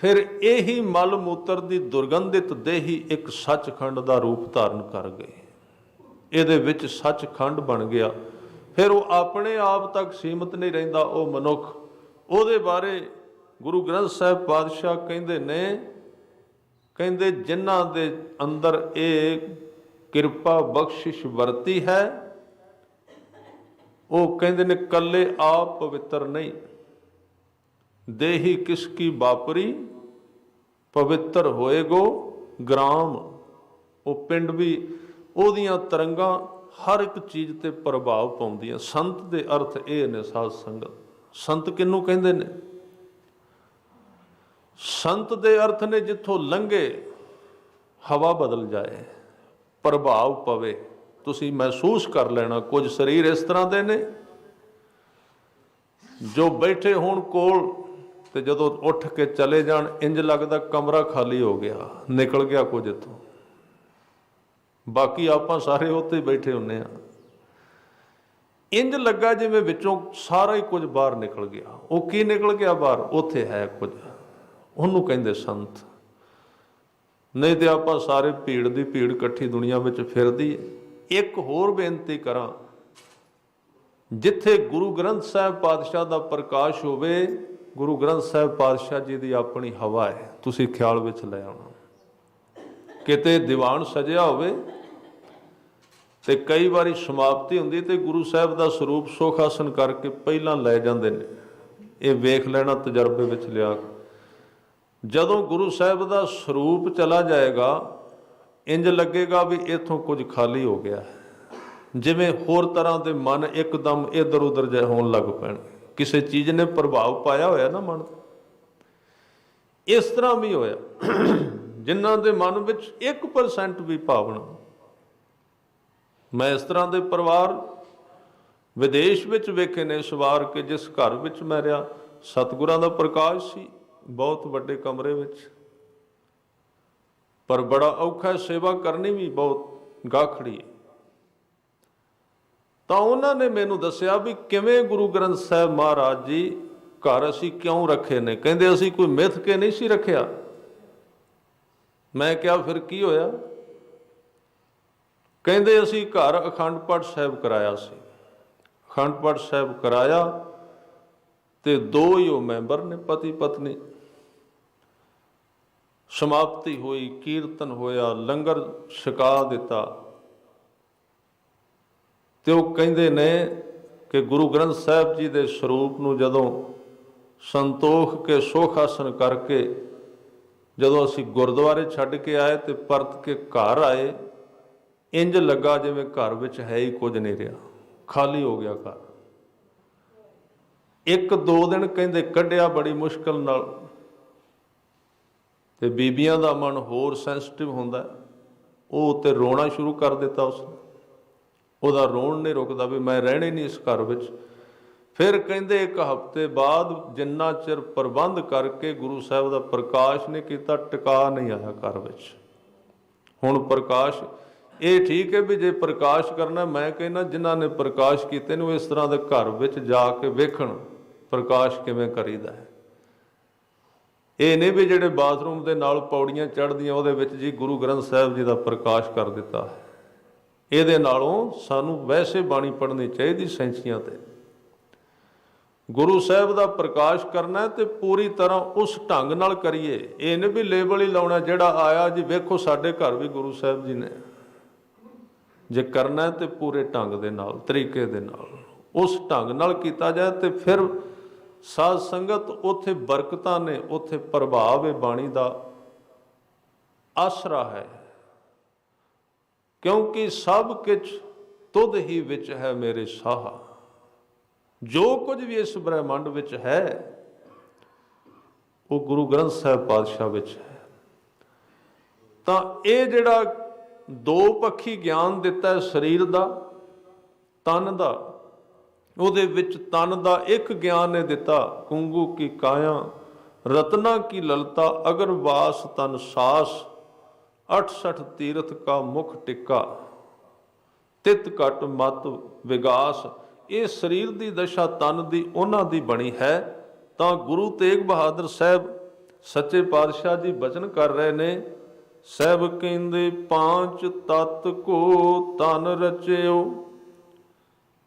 ਫਿਰ ਇਹੀ ਮਲ ਮੂਤਰ ਦੀ ਦੁਰਗੰਧਿਤ ਦੇਹੀ ਇੱਕ ਸੱਚਖੰਡ ਦਾ ਰੂਪ ਧਾਰਨ ਕਰ ਗਏ। ਇਹਦੇ ਵਿੱਚ ਸੱਚਖੰਡ ਬਣ ਗਿਆ। ਫਿਰ ਉਹ ਆਪਣੇ ਆਪ ਤੱਕ ਸੀਮਤ ਨਹੀਂ ਰਹਿੰਦਾ, ਉਹ ਮਨੁੱਖ। ਉਹਦੇ ਬਾਰੇ ਗੁਰੂ ਗ੍ਰੰਥ ਸਾਹਿਬ ਪਾਤਸ਼ਾਹ ਕਹਿੰਦੇ ਨੇ, ਕਹਿੰਦੇ ਜਿਨ੍ਹਾਂ ਦੇ ਅੰਦਰ ਇਹ ਕਿਰਪਾ ਬਖਸ਼ਿਸ਼ ਵਰਤੀ ਹੈ, ਉਹ ਕਹਿੰਦੇ ਨੇ ਕੱਲੇ ਆਪ ਪਵਿੱਤਰ ਨਹੀਂ, ਦੇਹੀ ਕਿਸ ਕੀ ਬਾਪਰੀ ਪਵਿੱਤਰ ਹੋਏਗੋ ਗ੍ਰਾਮ, ਉਹ ਪਿੰਡ ਵੀ ਉਹਦੀਆਂ ਤਰੰਗਾਂ ਹਰ ਇੱਕ ਚੀਜ਼ ਤੇ ਪ੍ਰਭਾਵ ਪਾਉਂਦੀਆਂ। ਸੰਤ ਦੇ ਅਰਥ ਇਹ ਨੇ ਸਾਧ ਸੰਗਤ। ਸੰਤ ਕਿਹਨੂੰ ਕਹਿੰਦੇ ਨੇ? ਸੰਤ ਦੇ ਅਰਥ ਨੇ ਜਿੱਥੋਂ ਲੰਘੇ, ਹਵਾ ਬਦਲ ਜਾਏ, ਪ੍ਰਭਾਵ ਪਵੇ। ਤੁਸੀਂ ਮਹਿਸੂਸ ਕਰ ਲੈਣਾ, ਕੁਝ ਸਰੀਰ ਇਸ ਤਰ੍ਹਾਂ ਦੇ ਨੇ। ਜੋ ਬੈਠੇ ਹੋਣ ਕੋਲ ਤੇ ਜਦੋਂ ਉੱਠ ਕੇ ਚਲੇ ਜਾਣ, ਇੰਜ ਲੱਗਦਾ ਕਮਰਾ ਖਾਲੀ ਹੋ ਗਿਆ, ਨਿਕਲ ਗਿਆ ਕੁਝ ਇੱਥੋਂ। ਬਾਕੀ ਆਪਾਂ ਸਾਰੇ ਉੱਥੇ ਬੈਠੇ ਹੁੰਨੇ ਆ। ਇੰਜ ਲੱਗਾ ਜਿਵੇਂ ਵਿੱਚੋਂ ਸਾਰਾ ਹੀ ਕੁਝ ਬਾਹਰ ਨਿਕਲ ਗਿਆ। ਉਹ ਕੀ ਨਿਕਲ ਗਿਆ ਬਾਹਰ? ਉੱਥੇ ਹੈ ਕੁਝ। ਉਹਨੂੰ ਕਹਿੰਦੇ ਸੰਤ। ਨਹੀਂ ਤੇ ਆਪਾਂ ਸਾਰੇ ਭੀੜ ਦੀ ਭੀੜ ਇਕੱਠੀ ਦੁਨੀਆ ਵਿੱਚ ਫਿਰਦੀ ਹੈ ਇੱਕ ਹੋਰ ਬੇਨਤੀ ਕਰਾਂ, ਜਿੱਥੇ ਗੁਰੂ ਗ੍ਰੰਥ ਸਾਹਿਬ ਪਾਤਸ਼ਾਹ ਦਾ ਪ੍ਰਕਾਸ਼ ਹੋਵੇ, ਗੁਰੂ ਗ੍ਰੰਥ ਸਾਹਿਬ ਪਾਤਸ਼ਾਹ ਜੀ ਦੀ ਆਪਣੀ ਹਵਾ ਹੈ ਤੁਸੀਂ ਖਿਆਲ ਵਿੱਚ ਲੈ ਆਉਣਾ। ਕਿਤੇ ਦੀਵਾਨ ਸਜਿਆ ਹੋਵੇ ਤੇ ਕਈ ਵਾਰੀ ਸਮਾਪਤੀ ਹੁੰਦੀ ਤੇ ਗੁਰੂ ਸਾਹਿਬ ਦਾ ਸਰੂਪ ਸੁਖ ਆਸਨ ਕਰਕੇ ਪਹਿਲਾਂ ਲੈ ਜਾਂਦੇ ਨੇ। ਇਹ ਵੇਖ ਲੈਣਾ ਤਜਰਬੇ ਵਿੱਚ ਲਿਆ ਜਦੋਂ ਗੁਰੂ ਸਾਹਿਬ ਦਾ ਸਰੂਪ ਚਲਾ ਜਾਏਗਾ, ਇੰਜ ਲੱਗੇਗਾ ਵੀ ਇਥੋਂ ਕੁਝ ਖਾਲੀ ਹੋ ਗਿਆ। ਹੈ ਜਿਵੇਂ ਹੋਰ ਤਰ੍ਹਾਂ ਦੇ ਮਨ ਇੱਕਦਮ ਇਧਰ ਉਧਰ ਜਿਹਾ ਹੋਣ ਲੱਗ ਪੈਣ। ਕਿਸੇ ਚੀਜ਼ ਨੇ ਪ੍ਰਭਾਵ ਪਾਇਆ ਹੋਇਆ ਨਾ ਮਨ। ਤੇ। ਇਸ ਤਰ੍ਹਾਂ ਵੀ ਹੋਇਆ। ਜਿਨ੍ਹਾਂ ਦੇ ਮਨ ਵਿੱਚ 1% ਵੀ ਭਾਵਨਾ। ਮੈਂ ਇਸ ਤਰ੍ਹਾਂ ਦੇ ਪਰਿਵਾਰ ਵਿਦੇਸ਼ ਵਿੱਚ ਵੇਖੇ ਨੇ, ਸਵਾਰ ਕੇ ਜਿਸ ਘਰ ਵਿੱਚ ਮੈਂ ਰਿਹਾ, ਸਤਿਗੁਰਾਂ ਦਾ ਪ੍ਰਕਾਸ਼ ਸੀ। ਬਹੁਤ ਵੱਡੇ ਕਮਰੇ ਵਿੱਚ। ਪਰ ਬੜਾ ਔਖਾ ਸੇਵਾ ਕਰਨੀ ਵੀ ਬਹੁਤ ਗਾਖੜੀ ਹੈ ਤਾਂ ਉਹਨਾਂ ਨੇ ਮੈਨੂੰ ਦੱਸਿਆ ਵੀ ਕਿਵੇਂ ਗੁਰੂ ਗ੍ਰੰਥ ਸਾਹਿਬ ਮਹਾਰਾਜ ਜੀ ਘਰ ਅਸੀਂ ਕਿਉਂ ਰੱਖੇ ਨੇ? ਕਹਿੰਦੇ ਅਸੀਂ ਕੋਈ ਮਿੱਥ ਕੇ ਨਹੀਂ ਸੀ ਰੱਖਿਆ। ਮੈਂ ਕਿਹਾ, ਫਿਰ ਕੀ ਹੋਇਆ? ਕਹਿੰਦੇ, ਅਸੀਂ ਘਰ ਅਖੰਡ ਪਾਠ ਸਾਹਿਬ ਕਰਾਇਆ ਸੀ। ਅਖੰਡ ਪਾਠ ਸਾਹਿਬ ਕਰਾਇਆ ਤੇ ਦੋ ਹੀ ਉਹ ਮੈਂਬਰ ਨੇ ਪਤੀ ਪਤਨੀ ਸਮਾਪਤੀ ਹੋਈ, ਕੀਰਤਨ ਹੋਇਆ, ਲੰਗਰ ਛਕਾ ਦਿੱਤਾ। ਤੇ ਉਹ ਕਹਿੰਦੇ ਨੇ ਕਿ ਗੁਰੂ ਗ੍ਰੰਥ ਸਾਹਿਬ ਜੀ ਦੇ ਸਰੂਪ ਨੂੰ ਜਦੋਂ ਸੰਤੋਖ ਕੇ ਸੁਖ ਆਸਨ ਕਰਕੇ ਜਦੋਂ ਅਸੀਂ ਗੁਰਦੁਆਰੇ ਛੱਡ ਕੇ ਆਏ ਤੇ ਪਰਤ ਕੇ ਘਰ ਆਏ, ਇੰਜ ਲੱਗਾ ਜਿਵੇਂ ਘਰ ਵਿੱਚ ਹੈ ਹੀ ਕੁਝ ਨਹੀਂ ਰਿਹਾ। ਖਾਲੀ ਹੋ ਗਿਆ ਘਰ। ਇੱਕ ਦੋ ਦਿਨ ਕਹਿੰਦੇ ਕੱਢਿਆ ਬੜੀ ਮੁਸ਼ਕਲ ਨਾਲ। ਤੇ ਬੀਬੀਆਂ ਦਾ ਮਨ ਹੋਰ ਸੈਂਸਿਟਿਵ ਹੁੰਦਾ ਉਹ ਉੱਤੇ ਰੋਣਾ ਸ਼ੁਰੂ ਕਰ ਦਿੱਤਾ ਉਸਨੇ। ਉਹਦਾ ਰੋਣ ਨਹੀਂ ਰੁਕਦਾ ਵੀ ਮੈਂ ਰਹਿਣੇ ਨਹੀਂ ਇਸ ਘਰ ਵਿੱਚ। ਫਿਰ ਕਹਿੰਦੇ ਇੱਕ ਹਫ਼ਤੇ ਬਾਅਦ ਜਿੰਨਾ ਚਿਰ ਪ੍ਰਬੰਧ ਕਰਕੇ ਗੁਰੂ ਸਾਹਿਬ ਦਾ ਪ੍ਰਕਾਸ਼ ਨੇ ਕੀਤਾ, ਟਿਕਾ ਨਹੀਂ ਆਇਆ ਘਰ ਵਿੱਚ। ਹੁਣ ਪ੍ਰਕਾਸ਼, ਇਹ ਠੀਕ ਹੈ ਵੀ ਜੇ ਪ੍ਰਕਾਸ਼ ਕਰਨਾ, ਮੈਂ ਕਹਿੰਦਾ ਜਿਨ੍ਹਾਂ ਨੇ ਪ੍ਰਕਾਸ਼ ਕੀਤੇ ਨੂੰ ਇਸ ਤਰ੍ਹਾਂ ਦੇ ਘਰ ਵਿੱਚ ਜਾ ਕੇ ਵੇਖਣ, ਪ੍ਰਕਾਸ਼ ਕਿਵੇਂ ਕਰੀਦਾ ਹੈ। ਇਹ ਨਹੀਂ ਵੀ ਜਿਹੜੇ ਬਾਥਰੂਮ ਦੇ ਨਾਲ ਪੌੜੀਆਂ ਚੜ੍ਹਦੀਆਂ, ਉਹਦੇ ਵਿੱਚ ਜੀ ਗੁਰੂ ਗ੍ਰੰਥ ਸਾਹਿਬ ਜੀ ਦਾ ਪ੍ਰਕਾਸ਼ ਕਰ ਦਿੱਤਾ। ਇਹਦੇ ਨਾਲੋਂ ਸਾਨੂੰ ਵੈਸੇ ਬਾਣੀ ਪੜ੍ਹਨੀ ਚਾਹੀਦੀ ਸੈਂਚੀਆਂ ਤੇ। ਗੁਰੂ ਸਾਹਿਬ ਦਾ ਪ੍ਰਕਾਸ਼ ਕਰਨਾ ਹੈ ਤੇ ਪੂਰੀ ਤਰ੍ਹਾਂ ਉਸ ਢੰਗ ਨਾਲ ਕਰੀਏ। ਇਹ ਨਹੀਂ ਵੀ ਲੇਬਲ ਹੀ ਲਾਉਣਾ, ਜਿਹੜਾ ਆਇਆ ਜੀ ਵੇਖੋ ਸਾਡੇ ਘਰ ਵੀ ਗੁਰੂ ਸਾਹਿਬ ਜੀ ਨੇ। ਜੇ ਕਰਨਾ ਹੈ ਤੇ ਪੂਰੇ ਢੰਗ ਦੇ ਨਾਲ, ਤਰੀਕੇ ਦੇ ਨਾਲ, ਉਸ ਢੰਗ ਨਾਲ ਕੀਤਾ ਜਾਏ ਤੇ ਫਿਰ ਸਾਧ ਸੰਗਤ ਉੱਥੇ ਬਰਕਤਾਂ ਨੇ, ਉੱਥੇ ਪ੍ਰਭਾਵ ਹੈ ਬਾਣੀ ਦਾ। ਆਸਰਾ ਹੈ। ਕਿਉਂਕਿ ਸਭ ਕੁਝ ਤੁਧ ਹੀ ਵਿੱਚ ਹੈ ਮੇਰੇ ਸਾਹ। ਜੋ ਕੁਝ ਵੀ ਇਸ ਬ੍ਰਹਿਮੰਡ ਵਿੱਚ ਹੈ, ਉਹ ਗੁਰੂ ਗ੍ਰੰਥ ਸਾਹਿਬ ਪਾਤਸ਼ਾਹ ਵਿੱਚ ਹੈ। ਤਾਂ ਇਹ ਜਿਹੜਾ ਦੋ ਪੱਖੀ ਗਿਆਨ ਦਿੱਤਾ ਹੈ ਸਰੀਰ ਦਾ, ਤਨ ਦਾ ਉਹਦੇ ਵਿੱਚ ਤਨ ਦਾ ਇੱਕ ਗਿਆਨ ਨੇ ਦਿੱਤਾ, ਕੁੰਗੂ ਕੀ ਕਾਇਆ, ਰਤਨਾ ਕੀ ਲਲਤਾ, ਅਗਰ ਵਾਸ ਤਨ ਸਾਸ 68 ਤੀਰਥ ਕਾ ਮੁਖ ਟਿੱਕਾ, ਤਿਤ ਘਟ ਮਤ ਵਿਗਾਸ। ਇਹ ਸਰੀਰ ਦੀ ਦਸ਼ਾ, ਤਨ ਦੀ, ਉਹਨਾਂ ਦੀ ਬਣੀ ਹੈ। ਤਾਂ ਗੁਰੂ ਤੇਗ ਬਹਾਦਰ ਸਾਹਿਬ ਸੱਚੇ ਪਾਤਸ਼ਾਹ ਜੀ ਬਚਨ ਕਰ ਰਹੇ ਨੇ, ਸਹਿਬ ਕਹਿੰਦੇ, ਪਾਂਚ ਤਤ ਕੋ ਤਨ ਰਚਿਓ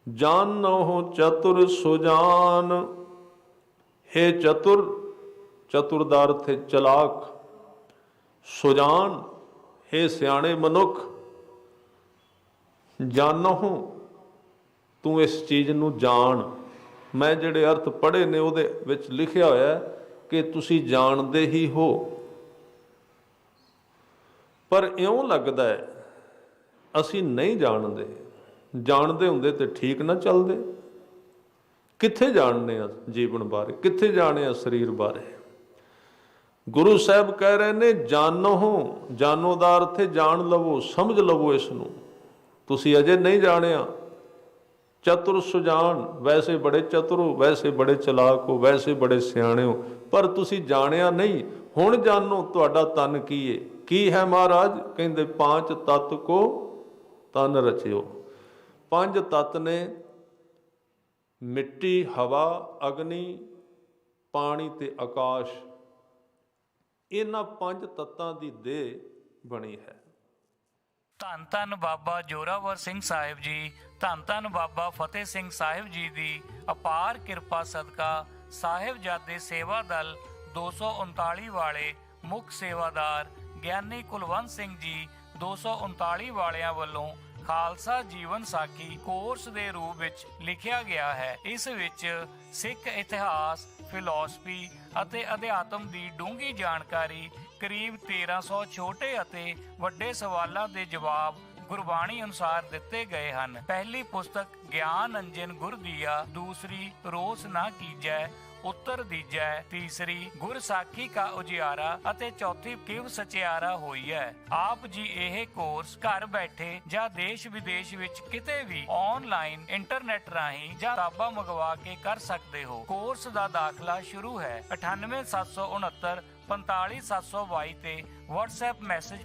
ਜਾਨੋ ਚਤੁਰ ਸੁਜਾਨ। ਹੈ ਚਤੁਰ ਚਤੁਰ ਦਾ ਅਰਥ ਹੈ ਚਲਾਕ, ਸੁਜਾਨ, ਹੈ ਸਿਆਣੇ ਮਨੁੱਖ, ਜਾਨੋ ਤੂੰ ਇਸ ਚੀਜ਼ ਨੂੰ ਜਾਣ। ਮੈਂ ਜਿਹੜੇ ਅਰਥ ਪੜ੍ਹੇ ਨੇ ਉਹਦੇ ਵਿੱਚ ਲਿਖਿਆ ਹੋਇਆ ਕਿ ਤੁਸੀਂ ਜਾਣਦੇ ਹੀ ਹੋ। ਪਰ ਇਉਂ ਲੱਗਦਾ ਹੈ, ਅਸੀਂ ਨਹੀਂ ਜਾਣਦੇ। ਜਾਣਦੇ ਹੁੰਦੇ ਤੇ ਠੀਕ ਨਾ ਚੱਲਦੇ? ਕਿੱਥੇ ਜਾਣਦੇ ਆ ਜੀਵਨ ਬਾਰੇ? ਕਿੱਥੇ ਜਾਣੇ ਆ ਸਰੀਰ ਬਾਰੇ? ਗੁਰੂ ਸਾਹਿਬ ਕਹਿ ਰਹੇ ਨੇ ਜਾਣੋ ਜਾਣੋ ਦਾ ਅਰਥ ਹੈ ਜਾਣ ਲਵੋ, ਸਮਝ ਲਵੋ ਇਸ ਨੂੰ ਤੁਸੀਂ ਅਜੇ ਨਹੀਂ ਜਾਣਿਆ। ਚਤੁਰ ਸੁਜਾਨ, ਵੈਸੇ ਬੜੇ ਚਤੁਰ ਹੋ, ਵੈਸੇ ਬੜੇ ਚਲਾਕ ਹੋ, ਵੈਸੇ ਬੜੇ ਸਿਆਣੇ ਹੋ, ਪਰ ਤੁਸੀਂ ਜਾਣਿਆ ਨਹੀਂ। ਹੁਣ ਜਾਣੋ ਤੁਹਾਡਾ ਤਨ ਕੀ ਹੈ ਕੀ ਹੈ ਮਹਾਰਾਜ? ਕਹਿੰਦੇ ਪੰਜ ਤਤ ਕੋ ਤਨ ਰਚਿਓ। ਪੰਜ ਤਤ ਨੇ, ਮਿੱਟੀ, ਹਵਾ, ਅਗਨੀ, ਪਾਣੀ ਤੇ ਆਕਾਸ਼। ਇਹਨਾਂ ਪੰਜ ਤੱਤਾਂ ਦੀ ਦੇਹ ਬਣੀ ਹੈ। ਧੰਨ ਧੰਨ ਬਾਬਾ ਜੋਰਾਵਰ ਸਿੰਘ ਸਾਹਿਬ ਜੀ, ਧੰਨ ਧੰਨ ਬਾਬਾ ਫਤਿਹ ਸਿੰਘ ਸਾਹਿਬ ਜੀ ਦੀ ਅਪਾਰ ਕਿਰਪਾ ਸਦਕਾ ਸਾਹਿਬਜ਼ਾਦੇ ਸੇਵਾ ਦਲ 239 ਵਾਲੇ ਮੁੱਖ ਸੇਵਾਦਾਰ ਗਿਆਨੀ ਕੁਲਵੰਤ ਸਿੰਘ ਜੀ 239 ਵਾਲਿਆਂ ਵੱਲੋਂ ਖਾਲਸਾ ਜੀਵਨ ਸਾਖੀ ਕੋਰਸ ਦੇ ਰੂਪ ਵਿੱਚ ਲਿਖਿਆ ਗਿਆ ਹੈ। ਇਸ ਵਿੱਚ ਸਿੱਖ ਇਤਿਹਾਸ, ਫਿਲਾਸਫੀ ਅਤੇ ਅਧਿਆਤਮ ਦੀ ਡੂੰਘੀ ਜਾਣਕਾਰੀ, ਕਰੀਬ 1300 ਛੋਟੇ ਅਤੇ ਵੱਡੇ ਸਵਾਲਾਂ ਦੇ ਜਵਾਬ ਗੁਰਬਾਣੀ ਅਨੁਸਾਰ ਦਿੱਤੇ ਗਏ ਹਨ। ਪਹਿਲੀ ਪੁਸਤਕ ਗਿਆਨ ਅੰਜਨ ਗੁਰਦੀਆ ਦੂਸਰੀ ਰੋਸ ਨਾ ਕੀਜੈ ਉੱਤਰ ਦੀਜੈ, ਤੀਸਰੀ ਗੁਰ ਕਾ ਉਜਿਆਰਾ ਅਤੇ ਚੌਥੀ ਕਿਵ ਸਚਿਆਰਾ ਹੋਈ ਹੈ ਆਪ ਜੀ ਇਹ ਕੋਰਸ ਘਰ ਬੈਠੇ ਜਾਂ ਦੇਸ਼ ਵਿਦੇਸ਼ ਵਿੱਚ ਕਿਤੇ ਵੀ ਆਨਲਾਈਨ ਇੰਟਰਨੈਟ ਰਾਹੀਂ ਜਾਂ ਕਿਤਾਬਾਂ ਮੰਗਵਾ ਕੇ ਕਰ ਸਕਦੇ ਹੋ। ਕੋਰਸ ਦਾ ਦਾਖਲਾ ਸ਼ੁਰੂ ਹੈ 98769 45722 ਤੇ WhatsApp ਮੈਸੇਜ